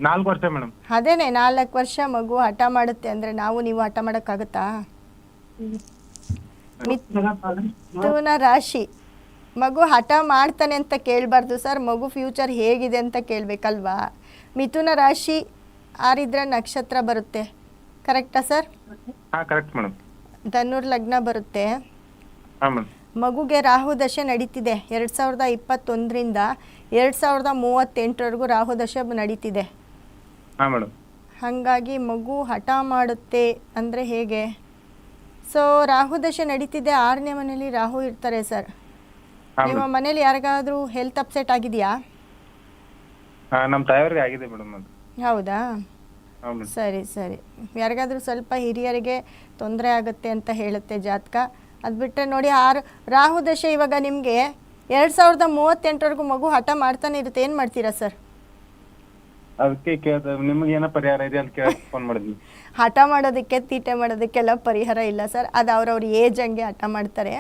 ನಾಲ್ಕು ವರ್ಷ ಮೇಡಮ್. ಅದೇನೆ ನಾಲ್ಕು ವರ್ಷ ಮಗು ಹಠ ಮಾಡುತ್ತೆ ಅಂದ್ರೆ ನಾವು ನೀವು ಹಠ ಮಾಡೋಕ್ಕಾಗುತ್ತಾ? ಮಿಥುನ ರಾಶಿ. ಮಗು ಹಠ ಮಾಡ್ತಾನೆ ಅಂತ ಕೇಳಬಾರ್ದು ಸರ್ ಮಗು ಫ್ಯೂಚರ್ ಹೇಗಿದೆ ಅಂತ ಕೇಳಬೇಕಲ್ವಾ? ಮಿಥುನ ರಾಶಿ ಆರಿದ್ರೆ ನಕ್ಷತ್ರ ಬರುತ್ತೆ. ಕರೆಕ್ಟಾ ಸರ್ ಹಾ ಕರೆಕ್ಟ್ ಮೇಡಮ್ ಧನುರ್ ಲಗ್ನ ಬರುತ್ತೆ. ಹಾ ಮೇಡಮ್ ಮಗುಗೆ ರಾಹು ದಶೆ ನಡೀತಿದೆ. ಎರಡ್ ಸಾವಿರದ ಇಪ್ಪತ್ತೊಂದರಿಂದ ಎರಡ್ ಸಾವಿರದ ಮೂವತ್ತೆಂಟರವರೆಗೂ ರಾಹು ದಶೆ ನಡೀತಿದೆ. ಹಾ ಮೇಡಮ್ ಹಾಗಾಗಿ ಮಗು ಹಠ ಮಾಡುತ್ತೆ ಅಂದರೆ ಹೇಗೆ? ಸೊ ರಾಹು ದಶೆ ನಡೀತಿದೆ. ಆರನೇ ಮನೇಲಿ ರಾಹು ಇರ್ತಾರೆ ಸರ್ ಹಾಂ ನಿಮ್ಮ ಮೇಡಮ್ ಮನೇಲಿ ಯಾರಿಗಾದ್ರೂ ಹೆಲ್ತ್ ಅಪ್ಸೆಟ್ ಆಗಿದೆಯಾ? ಹಾಂ ನಮ್ಮ ತಾಯಿಯವ್ರಿಗೆ ಆಗಿದೆ ಮೇಡಮ್ ಅದು. ಹೌದಾ? ಸರಿ ಸರಿ. ಯಾರಿಗಾದ್ರೂ ಸ್ವಲ್ಪ ಹಿರಿಯರಿಗೆ ತೊಂದರೆ ಆಗುತ್ತೆ ಅಂತ ಹೇಳುತ್ತೆ ಜಾತಕ. ಅದು ಬಿಟ್ಟರೆ ನೋಡಿ ಆರು ರಾಹು ದಶೆ ಇವಾಗ ನಿಮಗೆ ಎರಡು ಸಾವಿರದ ಮೂವತ್ತೆಂಟರವರೆಗೂ ಮಗು ಹಠ ಮಾಡ್ತಾನೆ ಇರುತ್ತೆ. ಏನು ಮಾಡ್ತೀರಾ ಸರ್? ಅದಕ್ಕೆ ನಿಮ್ಗೆ ಏನೋ ಪರಿಹಾರ ಇದೆ ಅಂತ ಫೋನ್ ಮಾಡಿದ್ವಿ ಹಠ ಮಾಡೋದಕ್ಕೆ ತೀಟೆ ಮಾಡೋದಕ್ಕೆಲ್ಲ ಪರಿಹಾರ ಇಲ್ಲ ಸರ್. ಅದು ಅವ್ರವ್ರ ಏಜ್ ಹಂಗೆ ಹಠ ಮಾಡ್ತಾರೆ.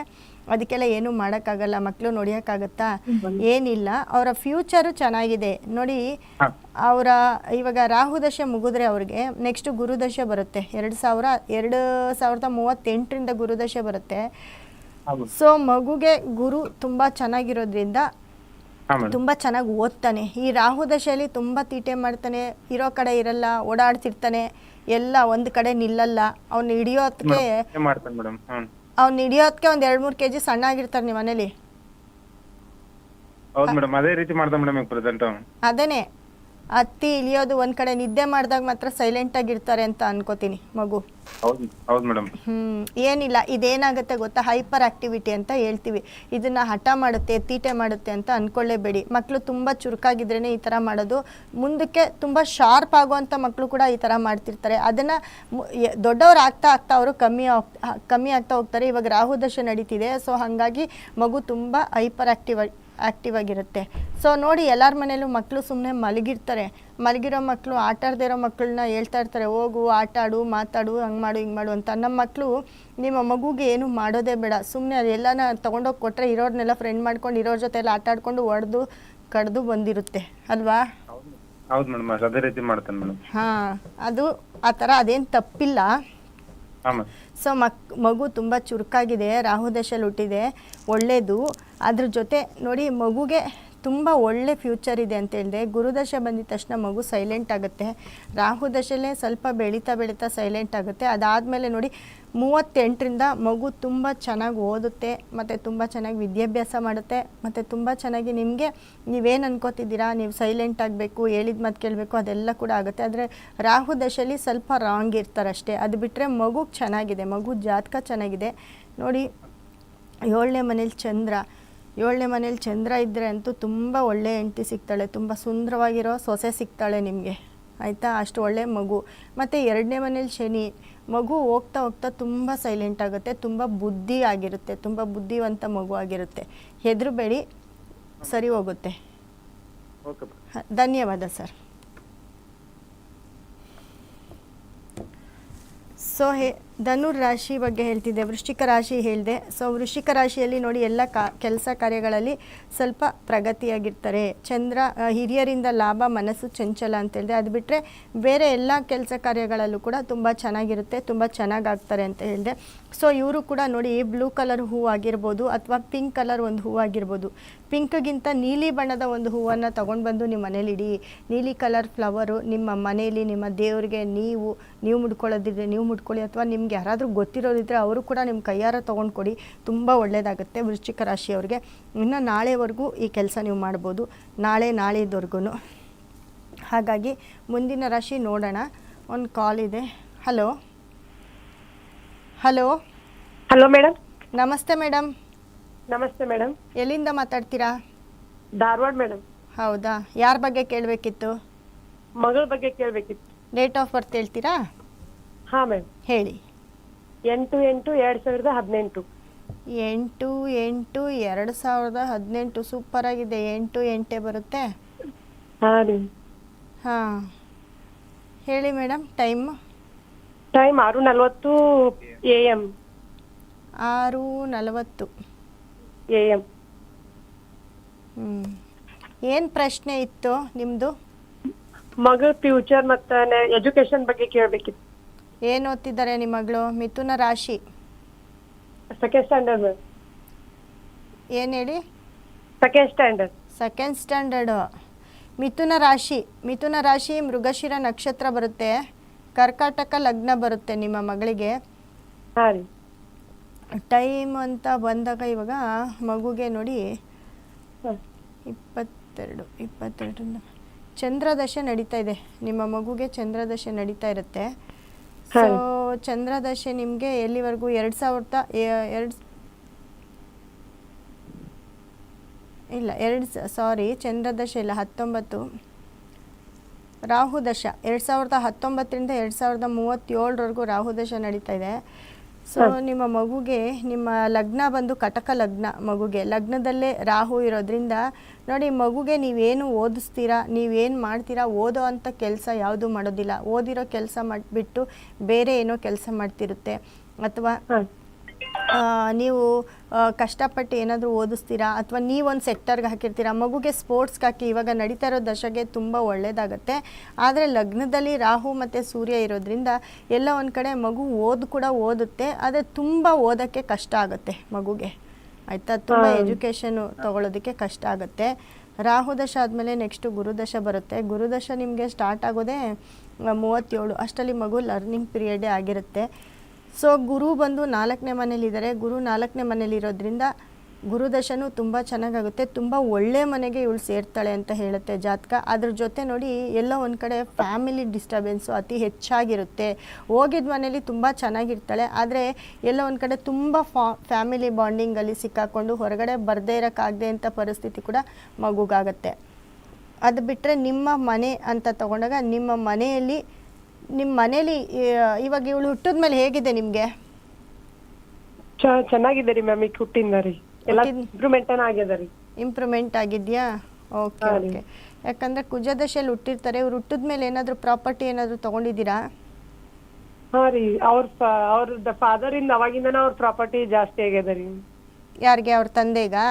ಅದಕ್ಕೆಲ್ಲ ಏನು ಮಾಡೋಕ್ಕಾಗಲ್ಲ ಮಕ್ಕಳು ನೋಡಿಯೋಕ್ಕಾಗತ್ತಾ? ಏನಿಲ್ಲ. ಅವರ ಫ್ಯೂಚರು ಚೆನ್ನಾಗಿದೆ. ನೋಡಿ ಅವರ ಇವಾಗ ರಾಹು ದಶೆ ಮುಗಿದ್ರೆ ಅವ್ರಿಗೆ ನೆಕ್ಸ್ಟ್ ಗುರುದಶೆ ಬರುತ್ತೆ. ಎರಡು ಸಾವಿರ ಎರಡು ಸಾವಿರದ ಮೂವತ್ತೆಂಟರಿಂದ ಗುರುದಶೆ ಬರುತ್ತೆ. ಸೊ ಮಗುಗೆ ಗುರು ತುಂಬ ಚೆನ್ನಾಗಿರೋದ್ರಿಂದ ತುಂಬ ಚೆನ್ನಾಗಿ ಓದ್ತಾನೆ. ಈ ರಾಹು ದಶೆಯಲ್ಲಿ ತುಂಬ ತೀಟೆ ಮಾಡ್ತಾನೆ. ಇರೋ ಕಡೆ ಇರಲ್ಲ ಓಡಾಡ್ತಿರ್ತಾನೆ. ಎಲ್ಲ ಒಂದು ಕಡೆ ನಿಲ್ಲಲ್ಲ. ಅವ್ನು ಹಿಡಿಯೋದಕ್ಕೆ ಅವ್ನು ಹಿಡಿಯೋದಕ್ಕೆ ಒಂದು ಎರಡು ಮೂರು ಕೆಜಿ ಸಣ್ಣ ಆಗಿರ್ತಾರೆ ನಿಮ್ಮ ಮನೇಲಿ ಹೌದು ಮೇಡಮ್ ಅದೇ ರೀತಿ ಮಾಡ್ದ ಮೇಡಮ್ ಈಗ ಪ್ರೆಸೆಂಟ್ ಅದೇನೆ. ಹತ್ತಿ ಇಳಿಯೋದು ಒಂದ್ ಕಡೆ ನಿದ್ದೆ ಮಾಡಿದಾಗ ಮಾತ್ರ ಸೈಲೆಂಟ್ ಆಗಿರ್ತಾರೆ ಅಂತ ಅನ್ಕೋತೀನಿ ಮಗು. ಹೌದು ಹೌದು ಮೇಡಮ್ ಹ್ಮ್ ಏನಿಲ್ಲ ಇದೇನಾಗುತ್ತೆ ಗೊತ್ತಾ? ಹೈಪರ್ ಆಕ್ಟಿವಿಟಿ ಅಂತ ಹೇಳ್ತೀವಿ. ಇದನ್ನ ಹಠ ಮಾಡುತ್ತೆ ತೀಟೆ ಮಾಡುತ್ತೆ ಅಂತ ಅನ್ಕೊಳ್ಳೇಬೇಡಿ ಮಕ್ಕಳು ತುಂಬಾ ಚುರುಕಾಗಿದ್ರೇನೆ ಈ ತರ ಮಾಡೋದು. ಮುಂದಕ್ಕೆ ತುಂಬಾ ಶಾರ್ಪ್ ಆಗುವಂತ ಮಕ್ಕಳು ಕೂಡ ಈ ತರ ಮಾಡ್ತಿರ್ತಾರೆ. ಅದನ್ನ ದೊಡ್ಡವ್ರು ಆಗ್ತಾ ಆಗ್ತಾ ಅವರು ಕಮ್ಮಿ ಕಮ್ಮಿ ಆಗ್ತಾ ಹೋಗ್ತಾರೆ. ಇವಾಗ ರಾಹು ದಶೆ ನಡೀತಿದೆ. ಸೊ ಹಾಗಾಗಿ ಮಗು ತುಂಬಾ ಹೈಪರ್ ಆಕ್ಟಿವ್ ಆಕ್ಟಿವ್ ಆಗಿರುತ್ತೆ. ಸೊ ನೋಡಿ ಎಲ್ಲರ ಮನೇಲೂ ಮಕ್ಕಳು ಸುಮ್ಮನೆ ಮಲಗಿರ್ತಾರೆ. ಮಲಗಿರೋ ಮಕ್ಕಳು ಆಟ ಇರೋ ಮಕ್ಕಳನ್ನ ಹೇಳ್ತಾ ಇರ್ತಾರೆ ಹೋಗು ಆಟ ಆಡು ಮಾತಾಡು ಹಂಗೆ ಮಾಡು ಹಿಂಗೆ ಮಾಡು ಅಂತ. ನಮ್ಮ ಮಕ್ಕಳು ನಿಮ್ಮ ಮಗುಗೆ ಏನು ಮಾಡೋದೇ ಬೇಡ. ಸುಮ್ಮನೆ ಅದೆಲ್ಲನ ತೊಗೊಂಡೋಗಿ ಕೊಟ್ಟರೆ ಇರೋರ್ನೆಲ್ಲ ಫ್ರೆಂಡ್ ಮಾಡ್ಕೊಂಡು ಇರೋರ ಜೊತೆ ಎಲ್ಲ ಆಟ ಆಡ್ಕೊಂಡು ಹೊಡೆದು ಕಡ್ದು ಬಂದಿರುತ್ತೆ. ಅಲ್ವಾ? ಹೌದು ಮೇಡಮ್ ಅದೇ ರೀತಿ ಮಾಡ್ತಾನೆ ಮೇಡಮ್. ಹಾಂ ಅದು ಆ ಥರ ಅದೇನು ತಪ್ಪಿಲ್ಲ. ಸೊ ಮಕ್ ಮಗು ತುಂಬ ಚುರುಕಾಗಿದೆ ರಾಹು ದಶೆಯಲ್ಲಿ ಹುಟ್ಟಿದೆ ಒಳ್ಳೆಯದು ಅದ್ರ ಜೊತೆ ನೋಡಿ ಮಗುಗೆ ತುಂಬ ಒಳ್ಳೆ ಫ್ಯೂಚರ್ ಇದೆ ಅಂತ ಹೇಳಿದೆ. ಗುರುದಶೆ ಬಂದಿದ ತಕ್ಷಣ ಮಗು ಸೈಲೆಂಟ್ ಆಗುತ್ತೆ. ರಾಹು ದಶೆಲೇ ಸ್ವಲ್ಪ ಬೆಳೀತಾ ಬೆಳೀತಾ ಸೈಲೆಂಟ್ ಆಗುತ್ತೆ. ಅದಾದಮೇಲೆ ನೋಡಿ ಮೂವತ್ತೆಂಟರಿಂದ ಮಗು ತುಂಬ ಚೆನ್ನಾಗಿ ಓದುತ್ತೆ, ಮತ್ತು ತುಂಬ ಚೆನ್ನಾಗಿ ವಿದ್ಯಾಭ್ಯಾಸ ಮಾಡುತ್ತೆ, ಮತ್ತು ತುಂಬ ಚೆನ್ನಾಗಿ ನಿಮಗೆ ನೀವೇನು ಅನ್ಕೋತಿದ್ದೀರಾ, ನೀವು ಸೈಲೆಂಟ್ ಆಗಬೇಕು, ಹೇಳಿದ ಮಾತು ಕೇಳಬೇಕು, ಅದೆಲ್ಲ ಕೂಡ ಆಗುತ್ತೆ. ಆದರೆ ರಾಹು ದಶೆಯಲ್ಲಿ ಸ್ವಲ್ಪ ರಾಂಗ್ ಇರ್ತಾರಷ್ಟೇ. ಅದು ಬಿಟ್ಟರೆ ಮಗು ಚೆನ್ನಾಗಿದೆ, ಮಗು ಜಾತಕ ಚೆನ್ನಾಗಿದೆ. ನೋಡಿ ಏಳನೇ ಮನೇಲಿ ಚಂದ್ರ ಏಳನೇ ಮನೇಲಿ ಚಂದ್ರ ಇದ್ದರೆ ಅಂತೂ ತುಂಬ ಒಳ್ಳೆ ಹೆಂಡತಿ ಸಿಗ್ತಾಳೆ ತುಂಬ ಸುಂದರವಾಗಿರೋ ಸೊಸೆ ಸಿಗ್ತಾಳೆ ನಿಮಗೆ ಆಯಿತಾ? ಅಷ್ಟು ಒಳ್ಳೆ ಮಗು. ಮತ್ತು ಎರಡನೇ ಮನೇಲಿ ಶನಿ ಮಗು ಹೋಗ್ತಾ ಹೋಗ್ತಾ ತುಂಬ ಸೈಲೆಂಟ್ ಆಗುತ್ತೆ ತುಂಬ ಬುದ್ಧಿ ಆಗಿರುತ್ತೆ ತುಂಬ ಬುದ್ಧಿವಂತ ಮಗು ಆಗಿರುತ್ತೆ. ಹೆದರಬೇಡಿ ಸರಿ ಹೋಗುತ್ತೆ. ಧನ್ಯವಾದ ಸರ್ ಸೊ ಹೇ ಧನುರ್ ರಾಶಿ ಬಗ್ಗೆ ಹೇಳ್ತಿದ್ದೆ, ವೃಶ್ಚಿಕ ರಾಶಿ ಹೇಳಿದೆ. ಸೊ ವೃಶ್ಚಿಕ ರಾಶಿಯಲ್ಲಿ ನೋಡಿ ಎಲ್ಲ ಕಾ, ಕೆಲಸ ಕಾರ್ಯಗಳಲ್ಲಿ ಸ್ವಲ್ಪ ಪ್ರಗತಿಯಾಗಿರ್ತಾರೆ. ಚಂದ್ರ ಹಿರಿಯರಿಂದ ಲಾಭ, ಮನಸ್ಸು ಚಂಚಲ ಅಂತ ಹೇಳಿದೆ ಅದು ಬಿಟ್ಟರೆ ಬೇರೆ ಎಲ್ಲ ಕೆಲಸ ಕಾರ್ಯಗಳಲ್ಲೂ ಕೂಡ ತುಂಬ ಚೆನ್ನಾಗಿರುತ್ತೆ, ತುಂಬ ಚೆನ್ನಾಗಾಗ್ತಾರೆ ಅಂತ ಹೇಳಿದೆ. ಸೊ ಇವರು ಕೂಡ ನೋಡಿ ಬ್ಲೂ ಕಲರ್ ಹೂವು ಆಗಿರ್ಬೋದು ಅಥವಾ ಪಿಂಕ್ ಕಲರ್ ಒಂದು ಹೂವು ಆಗಿರ್ಬೋದು. ಪಿಂಕ್ಗಿಂತ ನೀಲಿ ಬಣ್ಣದ ಒಂದು ಹೂವನ್ನು ತೊಗೊಂಡು ಬಂದು ನಿಮ್ಮ ಮನೇಲಿ ಇಡಿ. ನೀಲಿ ಕಲರ್ ಫ್ಲವರು ನಿಮ್ಮ ಮನೆಯಲ್ಲಿ ನಿಮ್ಮ ದೇವರಿಗೆ ನೀವು ನೀವು ಮುಡ್ಕೊಳ್ಳೋದಿದ್ರೆ, ನೀವು ಮುಡ್ಕೊಳ್ಳಿ ಅಥವಾ ನಿಮ್ಗೆ ಯಾರಾದರೂ ಗೊತ್ತಿರೋದಿದ್ದರೆ ಅವರು ಕೂಡ ನಿಮ್ಮ ಕೈಯಾರ ತೊಗೊಂಡು ಕೊಡಿ ತುಂಬ ಒಳ್ಳೆಯದಾಗುತ್ತೆ ವೃಶ್ಚಿಕ ರಾಶಿಯವ್ರಿಗೆ. ಇನ್ನು ನಾಳೆವರೆಗೂ ಈ ಕೆಲಸ ನೀವು ಮಾಡ್ಬೋದು. ನಾಳೆ ನಾಳೆದವರೆಗೂ ಹಾಗಾಗಿ ಮುಂದಿನ ರಾಶಿ ನೋಡೋಣ. ಒಂದು ಕಾಲ್ ಇದೆ. ಹಲೋ ಹಲೋ ಹಲೋ ಮೇಡಮ್ ನಮಸ್ತೆ ಮೇಡಮ್ ನಮಸ್ತೆ ಮೇಡಮ್ ಎಲ್ಲಿಂದ ಮಾತಾಡ್ತೀರಾ? ಧಾರವಾಡ ಮೇಡಮ್ ಹೌದಾ? ಯಾರ ಬಗ್ಗೆ ಕೇಳಬೇಕಿತ್ತು? ಮಗಳ ಬಗ್ಗೆ ಕೇಳಬೇಕಿತ್ತು. ಡೇಟ್ ಆಫ್ ಬರ್ತ್ ಹೇಳ್ತೀರಾ? ಹಾ ಮೇಡಮ್ ಹೇಳಿ. ಎಂಟು ಎಂಟು ಎರಡ್ ಸಾವಿರದ ಹದಿನೆಂಟು. ಎಂಟು ಎಂಟು ಎರಡು ಸಾವಿರದ ಹದಿನೆಂಟು ಸೂಪರ್ ಆಗಿದೆ. ಎಂಟು ಎಂಟೇ ಬರುತ್ತೆ? ಹಾ ರೀ. ಹಾಂ. ಹೇಳಿ ಮೇಡಮ್ ಟೈಮ್ ಟೈಮ್ ಆರು ನಲವತ್ತು ಎ ಎಂ. ಆರು ನಲವತ್ತು. A M. ಹ್ಞೂ ಏನು ಪ್ರಶ್ನೆ ಇತ್ತು ನಿಮ್ಮದು ಮಗ ಫ್ಯೂಚರ್ ಮತ್ತೆ ಎಜುಕೇಶನ್ ಬಗ್ಗೆ ಕೇಳಬೇಕಿತ್ತು. ಏನು ಓದ್ತಿದ್ದಾರೆ ನಿಮ್ಮ ಮಗಳು? ಮಿಥುನ ರಾಶಿ. ಸೆಕೆಂಡ್ ಸ್ಟ್ಯಾಂಡರ್ಡ್ ಏನು ಹೇಳಿ? ಸೆಕೆಂಡ್ ಸ್ಟ್ಯಾಂಡರ್ಡ್ ಸೆಕೆಂಡ್ ಸ್ಟ್ಯಾಂಡರ್ಡು ಮಿಥುನ ರಾಶಿ. ಮಿಥುನ ರಾಶಿ ಮೃಗಶಿರ ನಕ್ಷತ್ರ ಬರುತ್ತೆ. ಕರ್ಕಾಟಕ ಲಗ್ನ ಬರುತ್ತೆ ನಿಮ್ಮ ಮಗಳಿಗೆ. ಹಾ ರೀ. ಟೈಮ್ ಅಂತ ಬಂದಾಗ ಇವಾಗ ಮಗುಗೆ ನೋಡಿ ಇಪ್ಪತ್ತೆರಡು ಇಪ್ಪತ್ತೆರಡು ಚಂದ್ರದಶೆ ನಡೀತಾ ಇದೆ. ನಿಮ್ಮ ಮಗುಗೆ ಚಂದ್ರದಶೆ ನಡೀತಾ ಇರುತ್ತೆ. ಸೊ. ಚಂದ್ರದಶೆ ನಿಮಗೆ ಎಲ್ಲಿವರೆಗೂ? ಎರಡು ಸಾವಿರದ ಎರಡು ಇಲ್ಲ, ಎರಡು ಸಾರಿ ಚಂದ್ರದಶೆ ಇಲ್ಲ, ಹತ್ತೊಂಬತ್ತು. ರಾಹುದಶ, ಎರಡು ಸಾವಿರದ ಹತ್ತೊಂಬತ್ತರಿಂದ ಎರಡು ಸಾವಿರದ ಮೂವತ್ತೇಳರವರೆಗೂ ರಾಹುದಶ ನಡೀತಾ ಇದೆ. ಸೊ ನಿಮ್ಮ ಮಗುಗೆ ನಿಮ್ಮ ಲಗ್ನ ಬಂದು ಕಟಕ ಲಗ್ನ ಮಗುಗೆ ಲಗ್ನದಲ್ಲೇ ರಾಹು ಇರೋದ್ರಿಂದ ನೋಡಿ ಮಗುಗೆ ನೀವೇನು ಓದಿಸ್ತೀರಾ ನೀವೇನು ಮಾಡ್ತೀರಾ ಓದೋ ಅಂಥ ಕೆಲಸ ಯಾವುದು ಮಾಡೋದಿಲ್ಲ. ಓದಿರೋ ಕೆಲಸ ಮಾಡಿಬಿಟ್ಟು ಬೇರೆ ಏನೋ ಕೆಲಸ ಮಾಡ್ತಿರುತ್ತೆ. ಅಥವಾ ನೀವು ಕಷ್ಟಪಟ್ಟು ಏನಾದರೂ ಓದಿಸ್ತೀರಾ? ಅಥವಾ ನೀವೊಂದು ಸೆಕ್ಟರ್ಗೆ ಹಾಕಿರ್ತೀರಾ? ಮಗುಗೆ ಸ್ಪೋರ್ಟ್ಸ್ಗೆ ಹಾಕಿ ಇವಾಗ ನಡೀತಾ ಇರೋ ದಶಗೆ ತುಂಬ ಒಳ್ಳೆಯದಾಗತ್ತೆ ಆದರೆ ಲಗ್ನದಲ್ಲಿ ರಾಹು ಮತ್ತು ಸೂರ್ಯ ಇರೋದ್ರಿಂದ ಎಲ್ಲ ಒಂದು ಕಡೆ ಮಗು ಓದು ಕೂಡ ಓದುತ್ತೆ. ಆದರೆ ತುಂಬ ಓದೋಕ್ಕೆ ಕಷ್ಟ ಆಗುತ್ತೆ ಮಗುಗೆ. ಆಯಿತಾ? ತುಂಬ ಎಜುಕೇಷನು ತಗೊಳ್ಳೋದಕ್ಕೆ ಕಷ್ಟ ಆಗುತ್ತೆ. ರಾಹು ದಶ ಆದಮೇಲೆ ನೆಕ್ಸ್ಟು ಗುರುದಶ ಬರುತ್ತೆ. ಗುರುದಶ ನಿಮಗೆ ಸ್ಟಾರ್ಟ್ ಆಗೋದೇ ಮೂವತ್ತೇಳು. ಅಷ್ಟರಲ್ಲಿ ಮಗು ಲರ್ನಿಂಗ್ ಪೀರಿಯಡೇ ಆಗಿರುತ್ತೆ. ಸೊ ಗುರು ಬಂದು ನಾಲ್ಕನೇ ಮನೇಲಿದ್ದಾರೆ. ಗುರು ನಾಲ್ಕನೇ ಮನೇಲಿರೋದ್ರಿಂದ ಗುರುದಶನೂ ತುಂಬ ಚೆನ್ನಾಗಾಗುತ್ತೆ. ತುಂಬ ಒಳ್ಳೆ ಮನೆಗೆ ಇವಳು ಸೇರ್ತಾಳೆ ಅಂತ ಹೇಳುತ್ತೆ ಜಾತಕ. ಅದ್ರ ಜೊತೆ ನೋಡಿ ಎಲ್ಲೋ ಒಂದು ಕಡೆ ಫ್ಯಾಮಿಲಿ ಡಿಸ್ಟರ್ಬೆನ್ಸು ಅತಿ ಹೆಚ್ಚಾಗಿರುತ್ತೆ. ಹೋಗಿದ ಮನೇಲಿ ತುಂಬ ಚೆನ್ನಾಗಿರ್ತಾಳೆ. ಆದರೆ ಎಲ್ಲೋ ಒಂದು ಕಡೆ ತುಂಬ ಫಾ ಫ್ಯಾಮಿಲಿ ಬಾಂಡಿಂಗಲ್ಲಿ ಸಿಕ್ಕಾಕ್ಕೊಂಡು ಹೊರಗಡೆ ಬರದೇ ಇರೋಕ್ಕಾಗದೆ ಅಂತ ಪರಿಸ್ಥಿತಿ ಕೂಡ ಮಗುಗಾಗತ್ತೆ. ಅದು ಬಿಟ್ಟರೆ ನಿಮ್ಮ ಮನೆ ಅಂತ ತಗೊಂಡಾಗ ನಿಮ್ಮ ಮನೆಯಲ್ಲಿ ನಿಮ್ಮ ಮನೇಲಿ ಇವಾಗ ಇವಳು ಹುಟ್ಟಿದ ಮೇಲೆ ಹೇಗಿದೆ ನಿಮಗೆ? ಚ- ಚೆನ್ನಾಗಿದೆ ರೀ ಮ್ಯಾಮ್ ಈಗ ಹುಟ್ಟಿಂದ ರೀ. ಎಲ್ಲ ಇಂಪ್ರೂವ್ಮೆಂಟ್ ಆಗಿದೆ ರೀ? ಇಂಪ್ರೂವ್ಮೆಂಟ್ ಆಗಿದ್ಯಾ? ಓಕೆ. ಓಕೆ. ಯಾಕಂದ್ರೆ ಕುಜದಶೆಯಲ್ಲಿ ಹುಟ್ಟಿರ್ತಾರೆ ಇವ್ರು ಹುಟ್ಟಿದ ಮೇಲೆ ಏನಾದರೂ ಪ್ರಾಪರ್ಟಿ ಏನಾದರೂ ತಗೊಂಡಿದ್ದೀರಾ? ಹಾ ರೀ ಅವ್ರ ಅವ್ರ ಫಾದರ್ ಇಂದ ಅವಾಗಿಂದನ ಅವ್ರ ಪ್ರಾಪರ್ಟಿ ಜಾಸ್ತಿ ಆಗ್ಯದ ರೀ. ಯಾರಿಗೆ? ಅವ್ರ ತಂದೆಗಾ?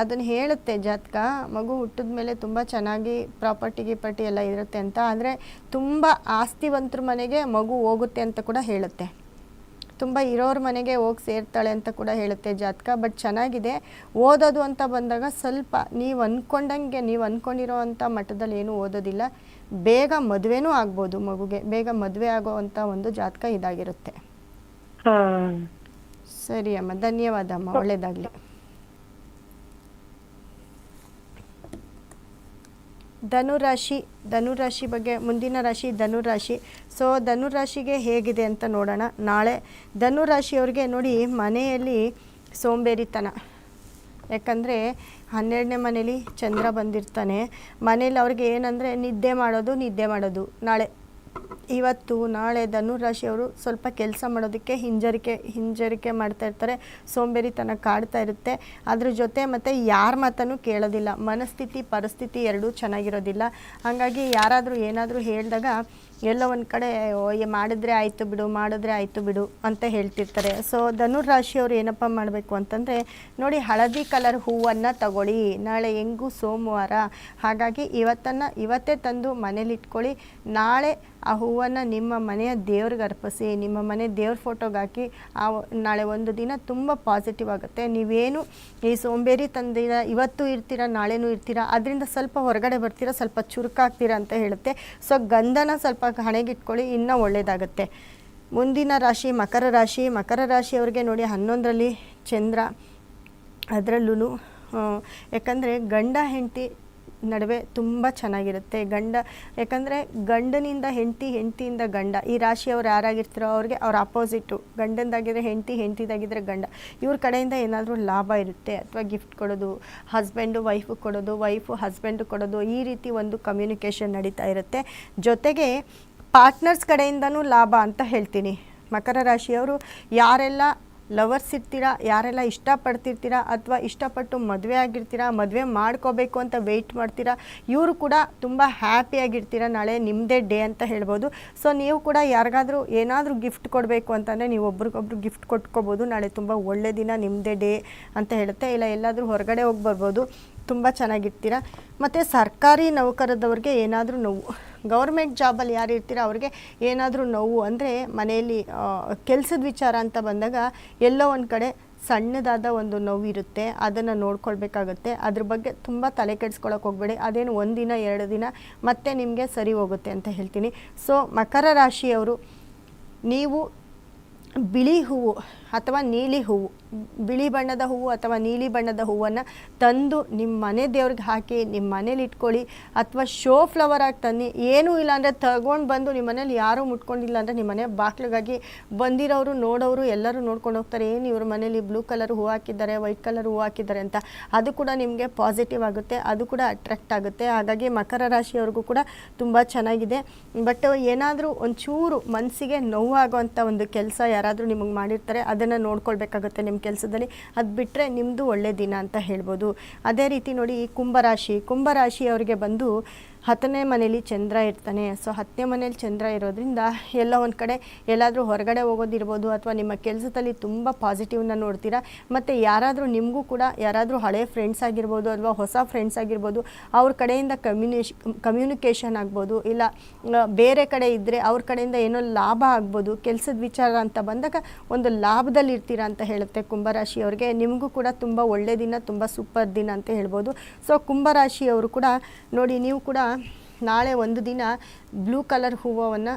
ಅದನ್ನ ಹೇಳುತ್ತೆ ಜಾತಕ ಮಗು ಹುಟ್ಟಿದ ಮೇಲೆ ತುಂಬಾ ಚೆನ್ನಾಗಿ ಪ್ರಾಪರ್ಟಿ ಗಿಪರ್ಟಿ ಎಲ್ಲ ಇರುತ್ತೆ ಅಂತ ಆದ್ರೆ ತುಂಬಾ ಆಸ್ತಿವಂತರ ಮನೆಗೆ ಮಗು ಹೋಗುತ್ತೆ ಅಂತ ಕೂಡ ಹೇಳುತ್ತೆ. ತುಂಬ ಇರೋರ ಮನೆಗೆ ಹೋಗಿ ಸೇರ್ತಾಳೆ ಅಂತ ಕೂಡ ಹೇಳುತ್ತೆ ಜಾತಕ ಬಟ್ ಚೆನ್ನಾಗಿದೆ. ಓದೋದು ಅಂತ ಬಂದಾಗ ಸ್ವಲ್ಪ ನೀವು ಅಂದ್ಕೊಂಡಂಗೆ ನೀವು ಅಂದ್ಕೊಂಡಿರೋ ಅಂತ ಮಟ್ಟದಲ್ಲಿ ಏನೂ ಓದೋದಿಲ್ಲ. ಬೇಗ ಮದುವೆನೂ ಆಗ್ಬೋದು ಮಗುಗೆ ಬೇಗ ಮದುವೆ ಆಗೋ ಅಂತ ಒಂದು ಜಾತಕ ಇದಾಗಿರುತ್ತೆ. ಸರಿ ಅಮ್ಮ ಧನ್ಯವಾದ ಅಮ್ಮ ಒಳ್ಳೆಯದಾಗಲಿ ಧನುರಾಶಿ ಧನುರಾಶಿ ಬಗ್ಗೆ ಮುಂದಿನ ರಾಶಿ ಧನುರಾಶಿ. ಸೊ ಧನುರಾಶಿಗೆ ಹೇಗಿದೆ ಅಂತ ನೋಡೋಣ. ನಾಳೆ ಧನುರಾಶಿಯವ್ರಿಗೆ ನೋಡಿ ಮನೆಯಲ್ಲಿ ಸೋಂಬೇರಿತನ. ಯಾಕಂದರೆ ಹನ್ನೆರಡನೇ ಮನೇಲಿ ಚಂದ್ರ ಬಂದಿರ್ತಾನೆ. ಮನೇಲಿ ಅವ್ರಿಗೆ ಏನಂದರೆ ನಿದ್ದೆ ಮಾಡೋದು ನಿದ್ದೆ ಮಾಡೋದು ನಾಳೆ. ಇವತ್ತು ನಾಳೆ ಧನುರಾಶಿಯವರು ಸ್ವಲ್ಪ ಕೆಲಸ ಮಾಡೋದಕ್ಕೆ ಹಿಂಜರಿಕೆ ಹಿಂಜರಿಕೆ ಮಾಡ್ತಾ ಇರ್ತಾರೆ. ಸೋಂಬೇರಿತನ ಕಾಡ್ತಾ ಇರುತ್ತೆ. ಅದ್ರ ಜೊತೆ ಮತ್ತು ಯಾರ ಮಾತನ್ನು ಕೇಳೋದಿಲ್ಲ. ಮನಸ್ಥಿತಿ ಪರಿಸ್ಥಿತಿ ಎರಡೂ ಚೆನ್ನಾಗಿರೋದಿಲ್ಲ. ಹಾಗಾಗಿ ಯಾರಾದರೂ ಏನಾದರೂ ಹೇಳಿದಾಗ ಎಲ್ಲೋ ಒಂದು ಕಡೆ "ಓ, ಏ ಮಾಡಿದ್ರೆ ಆಯಿತು ಬಿಡು ಮಾಡಿದ್ರೆ ಆಯಿತು ಬಿಡು ಅಂತ ಹೇಳ್ತಿರ್ತಾರೆ. ಸೊ ಧನುರಾಶಿಯವರು ಏನಪ್ಪ ಮಾಡಬೇಕು ಅಂತಂದರೆ ನೋಡಿ ಹಳದಿ ಕಲರ್ ಹೂವನ್ನು ತಗೊಳ್ಳಿ. ನಾಳೆ ಹೆಂಗೂ ಸೋಮವಾರ. ಹಾಗಾಗಿ ಇವತ್ತನ್ನು ಇವತ್ತೇ ತಂದು ಮನೇಲಿ ಇಟ್ಕೊಳ್ಳಿ. ನಾಳೆ ಆ ಹೂವನ್ನು ನಿಮ್ಮ ಮನೆಯ ದೇವ್ರಿಗೆ ಅರ್ಪಿಸಿ, ನಿಮ್ಮ ಮನೆ ದೇವ್ರ ಫೋಟೋಗೆ ಹಾಕಿ, ಆ ನಾಳೆ ಒಂದು ದಿನ ತುಂಬ ಪಾಸಿಟಿವ್ ಆಗುತ್ತೆ. ನೀವೇನು ಈ ಸೋಂಬೇರಿ ತಂದಿರ, ಇವತ್ತು ಇರ್ತೀರಾ, ನಾಳೆನೂ ಇರ್ತೀರಾ, ಅದರಿಂದ ಸ್ವಲ್ಪ ಹೊರಗಡೆ ಬರ್ತೀರಾ, ಸ್ವಲ್ಪ ಚುರುಕಾಗ್ತೀರಾ ಅಂತ ಹೇಳುತ್ತೆ. ಸೊ ಗಂಧನ ಸ್ವಲ್ಪ ಹಣೆಗಿಟ್ಕೊಳ್ಳಿ, ಇನ್ನೂ ಒಳ್ಳೆಯದಾಗುತ್ತೆ ಮುಂದಿನ ರಾಶಿ, ಮಕರ ರಾಶಿ. ಮಕರ ರಾಶಿಯವ್ರಿಗೆ ನೋಡಿ, ಹನ್ನೊಂದರಲ್ಲಿ ಚಂದ್ರ ಅದರಲ್ಲೂ ಯಾಕಂದರೆ ಗಂಡ, ಹೆಂಡತಿ ನಡುವೆ ತುಂಬ ಚೆನ್ನಾಗಿರುತ್ತೆ ಗಂಡ, ಯಾಕಂದರೆ ಗಂಡನಿಂದ ಹೆಂಡತಿ, ಹೆಂಡತಿಯಿಂದ ಗಂಡ. ಈ ರಾಶಿಯವ್ರು ಯಾರಾಗಿರ್ತಾರೋ ಅವ್ರಿಗೆ ಅವ್ರ ಅಪೋಸಿಟು ಗಂಡಂದಾಗಿದ್ರೆ ಹೆಂಡತಿ ಹೆಂಡತಿದಾಗಿದ್ದರೆ ಗಂಡ. ಇವ್ರ ಕಡೆಯಿಂದ ಏನಾದರೂ ಲಾಭ ಇರುತ್ತೆ ಅಥವಾ ಗಿಫ್ಟ್ ಕೊಡೋದು ಹಸ್ಬೆಂಡು ವೈಫು ಕೊಡೋದು ವೈಫು ಹಸ್ಬೆಂಡು ಕೊಡೋದು, ಈ ರೀತಿ ಒಂದು ಕಮ್ಯುನಿಕೇಷನ್ ನಡೀತಾ ಇರುತ್ತೆ. ಜೊತೆಗೆ ಪಾರ್ಟ್ನರ್ಸ್ ಕಡೆಯಿಂದನೂ ಲಾಭ ಅಂತ ಹೇಳ್ತೀನಿ. ಮಕರ ರಾಶಿಯವರು ಯಾರೆಲ್ಲ ಲವರ್ಸ್ ಇರ್ತೀರಾ? ಯಾರೆಲ್ಲ ಇಷ್ಟಪಡ್ತಿರ್ತೀರಾ? ಅಥವಾ ಇಷ್ಟಪಟ್ಟು ಮದುವೆ ಆಗಿರ್ತೀರಾ? ಮದುವೆ ಮಾಡ್ಕೋಬೇಕು ಅಂತ ವೆಯ್ಟ್ ಮಾಡ್ತೀರಾ? ಇವರು ಕೂಡ ತುಂಬ ಹ್ಯಾಪಿಯಾಗಿರ್ತೀರಾ ನಾಳೆ? ನಿಮ್ಮದೇ ಡೇ ಅಂತ ಹೇಳ್ಬೋದು. ಸೊ ನೀವು ಕೂಡ ಯಾರಿಗಾದರೂ ಏನಾದರೂ ಗಿಫ್ಟ್ ಕೊಡಬೇಕು ಅಂತಂದರೆ ನೀವು ಒಬ್ರಿಗೊಬ್ರು ಗಿಫ್ಟ್ ಕೊಟ್ಕೋಬೋದು. ನಾಳೆ ತುಂಬ ಒಳ್ಳೆ ದಿನ ನಿಮ್ಮದೇ ಡೇ ಅಂತ ಹೇಳುತ್ತೆ. ಇಲ್ಲ, ಎಲ್ಲಾದರೂ ಹೊರಗಡೆ ಹೋಗಿ ಬರ್ಬೋದು. ತುಂಬ ಚೆನ್ನಾಗಿರ್ತೀರ? ಮತ್ತು ಸರ್ಕಾರಿ ನೌಕರದವ್ರಿಗೆ ಏನಾದರೂ ನೋವು. ಗೌರ್ಮೆಂಟ್ ಜಾಬಲ್ಲಿ ಯಾರು ಇರ್ತೀರ? ಅವ್ರಿಗೆ ಏನಾದರೂ ನೋವು ಅಂದರೆ ಮನೆಯಲ್ಲಿ ಕೆಲಸದ ವಿಚಾರ ಅಂತ ಬಂದಾಗ ಎಲ್ಲೋ ಒಂದು ಕಡೆ ಸಣ್ಣದಾದ ಒಂದು ನೋವು ಇರುತ್ತೆ. ಅದನ್ನು ನೋಡ್ಕೊಳ್ಬೇಕಾಗುತ್ತೆ. ಅದ್ರ ಬಗ್ಗೆ ತುಂಬ ತಲೆ ಕೆಡಿಸ್ಕೊಳಕ್ಕೆ ಹೋಗಬೇಡಿ. ಅದೇನು ಒಂದಿನ ಎರಡು ದಿನ ಮತ್ತೆ ನಿಮಗೆ ಸರಿ ಹೋಗುತ್ತೆ ಅಂತ ಹೇಳ್ತೀನಿ. ಸೊ ಮಕರ ರಾಶಿಯವರು, ನೀವು ಬಿಳಿ ಹೂವು ಅಥವಾ ನೀಲಿ ಹೂವು, ಬಿಳಿ ಬಣ್ಣದ ಹೂವು ಅಥವಾ ನೀಲಿ ಬಣ್ಣದ ಹೂವನ್ನು ತಂದು ನಿಮ್ಮ ಮನೆ ದೇವ್ರಿಗೆ ಹಾಕಿ, ನಿಮ್ಮ ಮನೇಲಿ ಇಟ್ಕೊಳ್ಳಿ ಅಥವಾ ಶೋ ಫ್ಲವರ್ ಆಗಿ ತನ್ನಿ ಏನೂ ಇಲ್ಲ ಅಂದರೆ ತಗೊಂಡು ಬಂದು ನಿಮ್ಮ ಮನೇಲಿ ಯಾರೂ ಮುಟ್ಕೊಂಡಿಲ್ಲ ಅಂದರೆ ನಿಮ್ಮ ಮನೆ ಬಾಗಿಲಿಗಾಗಿ ಬಂದಿರೋರು, ನೋಡೋರು ಎಲ್ಲರೂ ನೋಡ್ಕೊಂಡು ಹೋಗ್ತಾರೆ. ಏನು ಇವ್ರ ಮನೇಲಿ ಬ್ಲೂ ಕಲರ್ ಹೂವು ಹಾಕಿದ್ದಾರೆ, ವೈಟ್ ಕಲರ್ ಹೂವು ಹಾಕಿದ್ದಾರೆ ಅಂತ. ಅದು ಕೂಡ ನಿಮಗೆ ಪಾಸಿಟಿವ್ ಆಗುತ್ತೆ, ಅದು ಕೂಡ ಅಟ್ರ್ಯಾಕ್ಟ್ ಆಗುತ್ತೆ. ಹಾಗಾಗಿ ಮಕರ ರಾಶಿಯವ್ರಿಗೂ ಕೂಡ ತುಂಬ ಚೆನ್ನಾಗಿದೆ. ಬಟ್ ಏನಾದರೂ ಒಂಚೂರು ಮನಸ್ಸಿಗೆ ನೋವಾಗುವಂಥ ಒಂದು ಕೆಲಸ ಯಾರಾದರೂ ನಿಮಗೆ ಮಾಡಿರ್ತಾರೆ ಅದನ್ನು ನೋಡ್ಕೊಳ್ಬೇಕಾಗುತ್ತೆ ನಿಮ್ಮ ಕೆಲಸದಲ್ಲಿ. ಅದು ಬಿಟ್ಟರೆ ನಿಮ್ಮದು ಒಳ್ಳೆಯ ದಿನ ಅಂತ ಹೇಳ್ಬೋದು. ಅದೇ ರೀತಿ ನೋಡಿ ಈ ಕುಂಭರಾಶಿ ಕುಂಭರಾಶಿಯವರಿಗೆ ಬಂದು ಹತ್ತನೇ ಮನೇಲಿ ಚಂದ್ರ ಇರ್ತಾನೆ. ಸೊ ಹತ್ತನೇ ಮನೇಲಿ ಚಂದ್ರ ಇರೋದ್ರಿಂದ ಎಲ್ಲ ಒಂದು ಕಡೆ ಎಲ್ಲಾದರೂ ಹೊರಗಡೆ ಹೋಗೋದಿರ್ಬೋದು ಅಥವಾ ನಿಮ್ಮ ಕೆಲಸದಲ್ಲಿ ತುಂಬ ಪಾಸಿಟಿವ್ನ ನೋಡ್ತೀರಾ. ಮತ್ತು ಯಾರಾದರೂ ನಿಮಗೂ ಕೂಡ ಯಾರಾದರೂ ಹಳೆ ಫ್ರೆಂಡ್ಸ್ ಆಗಿರ್ಬೋದು ಅಥವಾ ಹೊಸ ಫ್ರೆಂಡ್ಸ್ ಆಗಿರ್ಬೋದು, ಅವ್ರ ಕಡೆಯಿಂದ ಕಮ್ಯುನಿಷ್ ಕಮ್ಯುನಿಕೇಷನ್ ಆಗ್ಬೋದು, ಇಲ್ಲ ಬೇರೆ ಕಡೆ ಇದ್ದರೆ ಅವ್ರ ಕಡೆಯಿಂದ ಏನೋ ಲಾಭ ಆಗ್ಬೋದು, ಕೆಲಸದ ವಿಚಾರ ಅಂತ ಬಂದಾಗ ಒಂದು ಲಾಭದಲ್ಲಿ ಇರ್ತೀರಾ ಅಂತ ಹೇಳುತ್ತೆ ಕುಂಭರಾಶಿಯವ್ರಿಗೆ ನಿಮಗೂ ಕೂಡ ತುಂಬ ಒಳ್ಳೆಯ ದಿನ, ತುಂಬ ಸೂಪರ್ ದಿನ ಅಂತ ಹೇಳ್ಬೋದು. ಸೊ ಕುಂಭರಾಶಿಯವರು ಕೂಡ ನೋಡಿ, ನೀವು ಕೂಡ ನಾಳೆ ಒಂದು ದಿನ ಬ್ಲೂ ಕಲರ್ ಹೂವನ್ನು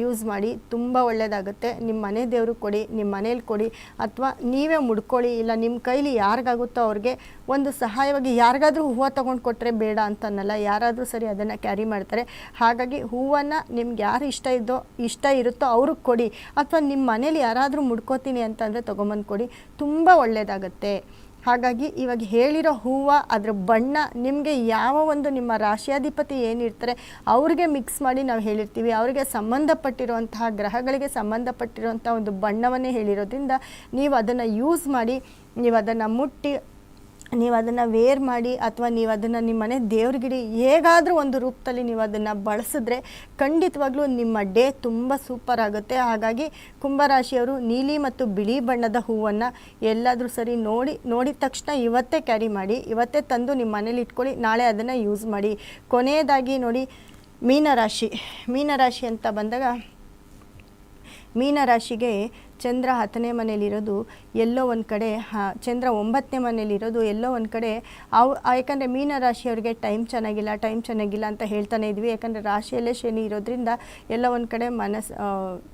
ಯೂಸ್ ಮಾಡಿ ತುಂಬ ಒಳ್ಳೆಯದಾಗುತ್ತೆ. ನಿಮ್ಮ ಮನೆ ದೇವ್ರಿಗೆ ಕೊಡಿ, ನಿಮ್ಮ ಮನೇಲಿ ಕೊಡಿ ಅಥವಾ ನೀವೇ ಮುಡ್ಕೊಳ್ಳಿ, ಇಲ್ಲ ನಿಮ್ಮ ಕೈಲಿ ಯಾರಿಗಾಗುತ್ತೋ ಅವ್ರಿಗೆ ಒಂದು ಸಹಾಯವಾಗಿ ಯಾರಿಗಾದರೂ ಹೂವು ತೊಗೊಂಡು ಕೊಟ್ಟರೆ ಬೇಡ ಅಂತನಲ್ಲ ಯಾರಾದರೂ ಸರಿ ಅದನ್ನು ಕ್ಯಾರಿ ಮಾಡ್ತಾರೆ. ಹಾಗಾಗಿ ಹೂವನ್ನು ನಿಮ್ಗೆ ಯಾರು ಇಷ್ಟ ಇದ್ದೋ, ಇಷ್ಟ ಇರುತ್ತೋ ಅವ್ರಿಗೆ ಕೊಡಿ. ಅಥವಾ ನಿಮ್ಮ ಮನೇಲಿ ಯಾರಾದರೂ ಮುಡ್ಕೋತೀನಿ ಅಂತಂದರೆ ತೊಗೊಂಬಂದು ಕೊಡಿ. ತುಂಬ ಒಳ್ಳೆಯದಾಗತ್ತೆ. ಹಾಗಾಗಿ ಇವಾಗ ಹೇಳಿರೋ ಹೂವು, ಅದರ ಬಣ್ಣ, ನಿಮಗೆ ಯಾವ ಒಂದು ನಿಮ್ಮ ರಾಶಿಯಾಧಿಪತಿ ಏನಿರ್ತಾರೆ ಅವ್ರಿಗೆ ಮಿಕ್ಸ್ ಮಾಡಿ ನಾವು ಹೇಳಿರ್ತೀವಿ. ಅವರಿಗೆ ಸಂಬಂಧಪಟ್ಟಿರುವಂತಹ ಗ್ರಹಗಳಿಗೆ ಸಂಬಂಧಪಟ್ಟಿರುವಂಥ ಒಂದು ಬಣ್ಣವನ್ನೇ ಹೇಳಿರೋದ್ರಿಂದ, ನೀವು ಅದನ್ನು ಯೂಸ್ ಮಾಡಿ, ನೀವು ಅದನ್ನು ಮುಟ್ಟಿ ನೀವು ಅದನ್ನು ವೇರ್ ಮಾಡಿ ಅಥವಾ ನೀವು ಅದನ್ನು ನಿಮ್ಮ ಮನೆ ದೇವ್ರಿಗಿಡಿ ಹೇಗಾದರೂ ಒಂದು ರೂಪದಲ್ಲಿ ನೀವು ಅದನ್ನು ಬಳಸಿದ್ರೆ ಖಂಡಿತವಾಗ್ಲೂ ನಿಮ್ಮ ಡೇ ತುಂಬ ಸೂಪರ್ ಆಗುತ್ತೆ. ಹಾಗಾಗಿ ಕುಂಭರಾಶಿಯವರು ನೀಲಿ ಮತ್ತು ಬಿಳಿ ಬಣ್ಣದ ಹೂವನ್ನು ಎಲ್ಲಾದರೂ ಸರಿ ನೋಡಿ, ನೋಡಿದ ತಕ್ಷಣ ಇವತ್ತೇ ಕ್ಯಾರಿ ಮಾಡಿ, ಇವತ್ತೇ ತಂದು ನಿಮ್ಮ ಮನೇಲಿ ಇಟ್ಕೊಳ್ಳಿ, ನಾಳೆ ಅದನ್ನು ಯೂಸ್ ಮಾಡಿ. ಕೊನೆಯದಾಗಿ ನೋಡಿ ಮೀನರಾಶಿ ಮೀನರಾಶಿ ಅಂತ ಬಂದಾಗ ಮೀನರಾಶಿಗೆ ಚಂದ್ರ ಹತ್ತನೇ ಮನೇಲಿರೋದು ಎಲ್ಲೋ ಒಂದು ಕಡೆ, ಹಾಂ, ಚಂದ್ರ ಒಂಬತ್ತನೇ ಮನೇಲಿರೋದು ಎಲ್ಲೋ ಒಂದು ಕಡೆ. ಅವು, ಯಾಕಂದರೆ ಮೀನರಾಶಿಯವ್ರಿಗೆ ಟೈಮ್ ಚೆನ್ನಾಗಿಲ್ಲ ಟೈಮ್ ಚೆನ್ನಾಗಿಲ್ಲ ಅಂತ ಹೇಳ್ತಾನೆ ಇದ್ವಿ. ಯಾಕಂದರೆ ರಾಶಿಯಲ್ಲೇ ಶನಿ ಇರೋದ್ರಿಂದ ಎಲ್ಲ ಒಂದು ಕಡೆ ಮನಸ್ಸು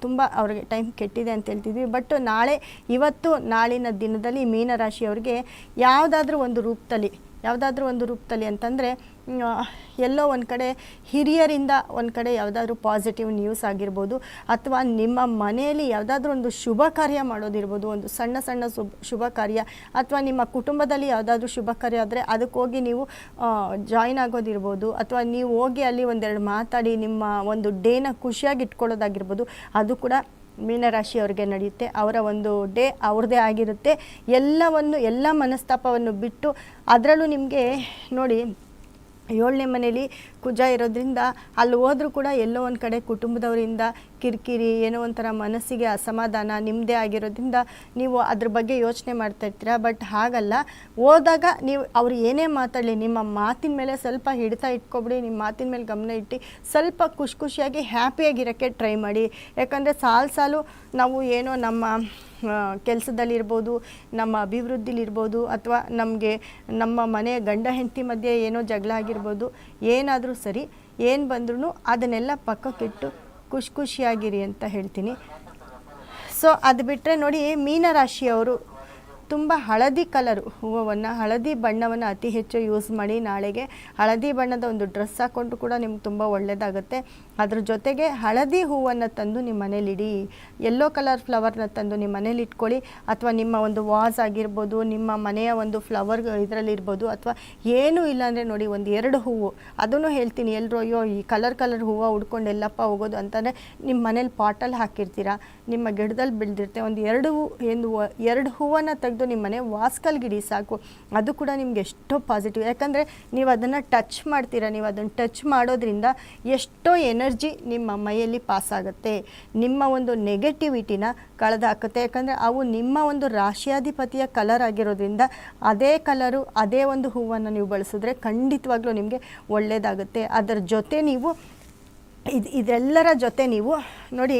ತುಂಬ ಅವ್ರಿಗೆ ಟೈಮ್ ಕೆಟ್ಟಿದೆ ಅಂತ ಹೇಳ್ತಿದ್ವಿ. ಬಟ್ ನಾಳೆ, ಇವತ್ತು ನಾಳಿನ ದಿನದಲ್ಲಿ ಮೀನರಾಶಿಯವ್ರಿಗೆ ಯಾವುದಾದ್ರೂ ಒಂದು ರೂಪದಲ್ಲಿ ಯಾವುದಾದ್ರೂ ಒಂದು ರೂಪದಲ್ಲಿ ಅಂತಂದರೆ ಎಲ್ಲೋ ಒಂದು ಕಡೆ ಹಿರಿಯರಿಂದ ಒಂದು ಕಡೆ ಯಾವುದಾದ್ರೂ ಪಾಸಿಟಿವ್ ನ್ಯೂಸ್ ಆಗಿರ್ಬೋದು, ಅಥವಾ ನಿಮ್ಮ ಮನೆಯಲ್ಲಿ ಯಾವುದಾದ್ರೂ ಒಂದು ಶುಭ ಕಾರ್ಯ ಮಾಡೋದಿರ್ಬೋದು, ಒಂದು ಸಣ್ಣ ಸಣ್ಣ ಶುಭ ಶುಭ ಕಾರ್ಯ, ಅಥವಾ ನಿಮ್ಮ ಕುಟುಂಬದಲ್ಲಿ ಯಾವುದಾದ್ರೂ ಶುಭ ಕಾರ್ಯ ಆದರೆ ಅದಕ್ಕೆ ಹೋಗಿ ನೀವು ಜಾಯಿನ್ ಆಗೋದಿರ್ಬೋದು, ಅಥವಾ ನೀವು ಹೋಗಿ ಅಲ್ಲಿ ಒಂದೆರಡು ಮಾತಾಡಿ ನಿಮ್ಮ ಒಂದು ಡೇನ ಖುಷಿಯಾಗಿ ಇಟ್ಕೊಳ್ಳೋದಾಗಿರ್ಬೋದು, ಅದು ಕೂಡ ಮೀನರಾಶಿಯವರಿಗೆ ನಡೆಯುತ್ತೆ. ಅವರ ಒಂದು ಡೇ ಅವ್ರದ್ದೇ ಆಗಿರುತ್ತೆ. ಎಲ್ಲವನ್ನು, ಎಲ್ಲ ಮನಸ್ತಾಪವನ್ನು ಬಿಟ್ಟು ಅದರಲ್ಲೂ ನಿಮಗೆ ನೋಡಿ ಏಳನೇ ಮನೇಲಿ ಕುಜ ಇರೋದ್ರಿಂದ ಅಲ್ಲಿ ಹೋದರೂ ಕೂಡ ಎಲ್ಲೋ ಒಂದು ಕಡೆ ಕುಟುಂಬದವರಿಂದ ಕಿರಿಕಿರಿ, ಏನೋ ಒಂಥರ ಮನಸ್ಸಿಗೆ ಅಸಮಾಧಾನ ನಿಮ್ಮದೇ ಆಗಿರೋದ್ರಿಂದ ನೀವು ಅದ್ರ ಬಗ್ಗೆ ಯೋಚನೆ ಮಾಡ್ತಾ ಇರ್ತೀರ? ಬಟ್ ಹಾಗಲ್ಲ. ಹೋದಾಗ ನೀವು, ಅವ್ರು ಏನೇ ಮಾತಾಡಲಿ, ನಿಮ್ಮ ಮಾತಿನ ಮೇಲೆ ಸ್ವಲ್ಪ ಹಿಡಿತಾ ಇಟ್ಕೊಬಿಡಿ, ನಿಮ್ಮ ಮಾತಿನ ಮೇಲೆ ಗಮನ ಇಟ್ಟು ಸ್ವಲ್ಪ ಖುಷಿ ಖುಷಿಯಾಗಿ ಹ್ಯಾಪಿಯಾಗಿರೋಕ್ಕೆ ಟ್ರೈ ಮಾಡಿ. ಯಾಕಂದರೆ ಸಾಲು ಸಾಲು ನಾವು ಏನೋ ನಮ್ಮ ಕೆಲಸದಲ್ಲಿರ್ಬೋದು, ನಮ್ಮ ಅಭಿವೃದ್ಧಿಲಿರ್ಬೋದು, ಅಥವಾ ನಮಗೆ ನಮ್ಮ ಮನೆ ಗಂಡ ಹೆಂಡತಿ ಮಧ್ಯೆ ಏನೋ ಜಗಳ ಆಗಿರ್ಬೋದು, ಏನಾದರೂ ಸರಿ, ಏನು ಬಂದ್ರೂ ಅದನ್ನೆಲ್ಲ ಪಕ್ಕಕ್ಕಿಟ್ಟು ಖುಷಿ ಖುಷಿಯಾಗಿರಿ ಅಂತ ಹೇಳ್ತೀನಿ. ಸೊ ಅದು ಬಿಟ್ಟರೆ ನೋಡಿ ಮೀನರಾಶಿಯವರು ತುಂಬ ಹಳದಿ ಕಲರು ಹೂವನ್ನು ಹಳದಿ ಬಣ್ಣವನ್ನು ಅತಿ ಹೆಚ್ಚು ಯೂಸ್ ಮಾಡಿ ನಾಳೆಗೆ ಹಳದಿ ಬಣ್ಣದ ಒಂದು ಡ್ರೆಸ್ ಹಾಕ್ಕೊಂಡು ಕೂಡ ನಿಮ್ಗೆ ತುಂಬ ಒಳ್ಳೆಯದಾಗುತ್ತೆ ಅದ್ರ ಜೊತೆಗೆ ಹಳದಿ ಹೂವನ್ನು ತಂದು ನಿಮ್ಮ ಮನೇಲಿ ಇಡಿ. ಯೆಲ್ಲೋ ಕಲರ್ ಫ್ಲವರ್ನ ತಂದು ನಿಮ್ಮ ಮನೇಲಿ ಇಟ್ಕೊಳ್ಳಿ. ಅಥವಾ ನಿಮ್ಮ ಒಂದು ವಾಸ್ ಆಗಿರ್ಬೋದು, ನಿಮ್ಮ ಮನೆಯ ಒಂದು ಫ್ಲವರ್ ಇದರಲ್ಲಿ ಇರ್ಬೋದು, ಅಥವಾ ಏನೂ ಇಲ್ಲ ಅಂದರೆ ನೋಡಿ ಒಂದು ಎರಡು ಹೂವು. ಅದನ್ನು ಹೇಳ್ತೀನಿ ಎಲ್ಲರೂ ಅಯ್ಯೋ ಈ ಕಲರ್ ಕಲರ್ ಹೂವು ಉಡ್ಕೊಂಡು ಎಲ್ಲಪ್ಪ ಹೋಗೋದು ಅಂತಂದರೆ ನಿಮ್ಮ ಮನೇಲಿ ಪಾಟಲ್ಲಿ ಹಾಕಿರ್ತೀರ? ನಿಮ್ಮ ಗಿಡದಲ್ಲಿ ಬೆಳೆದಿರುತ್ತೆ ಒಂದು ಎರಡು ಒಂದು ಎರಡು ಹೂವನ್ನು ತೆಗೆದು ನಿಮ್ಮ ಮನೆ ವಾಸ್ಕಲ್ ಗಿಡಿ ಸಾಕು. ಅದು ಕೂಡ ನಿಮ್ಗೆ ಎಷ್ಟೋ ಪಾಸಿಟಿವ್ ಯಾಕಂದರೆ ನೀವು ಅದನ್ನು ಟಚ್ ಮಾಡ್ತೀರಾ, ನೀವು ಅದನ್ನು ಟಚ್ ಮಾಡೋದ್ರಿಂದ ಎಷ್ಟೋ ಎನರ್ಜಿ ನಿಮ್ಮ ಮೈಯಲ್ಲಿ ಪಾಸ್ ಆಗುತ್ತೆ. ನಿಮ್ಮ ಒಂದು ನೆಗೆಟಿವಿಟಿನ ಕಳೆದಾಕುತ್ತೆ. ಯಾಕಂದರೆ ಅವು ನಿಮ್ಮ ಒಂದು ರಾಶಿಯಾಧಿಪತಿಯ ಕಲರ್ ಆಗಿರೋದ್ರಿಂದ ಅದೇ ಕಲರು ಅದೇ ಒಂದು ಹೂವನ್ನು ನೀವು ಬಳಸಿದ್ರೆ ಖಂಡಿತವಾಗ್ಲೂ ನಿಮಗೆ ಒಳ್ಳೆಯದಾಗುತ್ತೆ ಅದರ ಜೊತೆ ನೀವು ಇದು ಇದೆಲ್ಲರ ಜೊತೆ ನೀವು ನೋಡಿ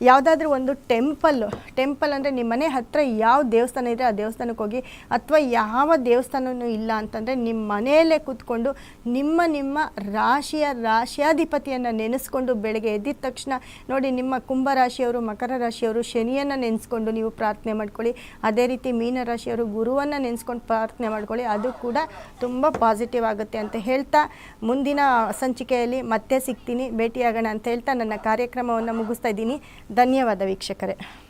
ಯಾವುದಾದ್ರೂ ಒಂದು ಟೆಂಪಲ್ ಟೆಂಪಲ್ ಅಂದರೆ ನಿಮ್ಮ ಮನೆ ಹತ್ತಿರ ಯಾವ ದೇವಸ್ಥಾನ ಇದೆ ಆ ದೇವಸ್ಥಾನಕ್ಕೆ ಹೋಗಿ ಅಥವಾ ಯಾವ ದೇವಸ್ಥಾನವೂ ಇಲ್ಲ ಅಂತಂದರೆ ನಿಮ್ಮ ಮನೆಯಲ್ಲೇ ಕೂತ್ಕೊಂಡು ನಿಮ್ಮ ನಿಮ್ಮ ರಾಶಿಯ ರಾಶಿಯಾಧಿಪತಿಯನ್ನು ನೆನೆಸ್ಕೊಂಡು ಬೆಳಗ್ಗೆ ಎದ್ದಿದ ತಕ್ಷಣ ನೋಡಿ ನಿಮ್ಮ ಕುಂಭ ರಾಶಿಯವರು, ಮಕರ ರಾಶಿಯವರು ಶನಿಯನ್ನು ನೆನೆಸ್ಕೊಂಡು ನೀವು ಪ್ರಾರ್ಥನೆ ಮಾಡ್ಕೊಳ್ಳಿ. ಅದೇ ರೀತಿ ಮೀನ ರಾಶಿಯವರು ಗುರುವನ್ನು ನೆನೆಸ್ಕೊಂಡು ಪ್ರಾರ್ಥನೆ ಮಾಡ್ಕೊಳ್ಳಿ. ಅದು ಕೂಡ ತುಂಬ ಪಾಸಿಟಿವ್ ಆಗುತ್ತೆ ಅಂತ ಹೇಳ್ತಾ ಮುಂದಿನ ಸಂಚಿಕೆಯಲ್ಲಿ ಮತ್ತೆ ಸಿಗ್ತೀನಿ. ಭೇಟಿಯಾಗೋಣ ಅಂತ ಹೇಳ್ತಾ ನನ್ನ ಕಾರ್ಯಕ್ರಮವನ್ನು ಮುಗಿಸ್ತಾ ಇದ್ದೀನಿ. ಧನ್ಯವಾದ ವೀಕ್ಷಕರೇ.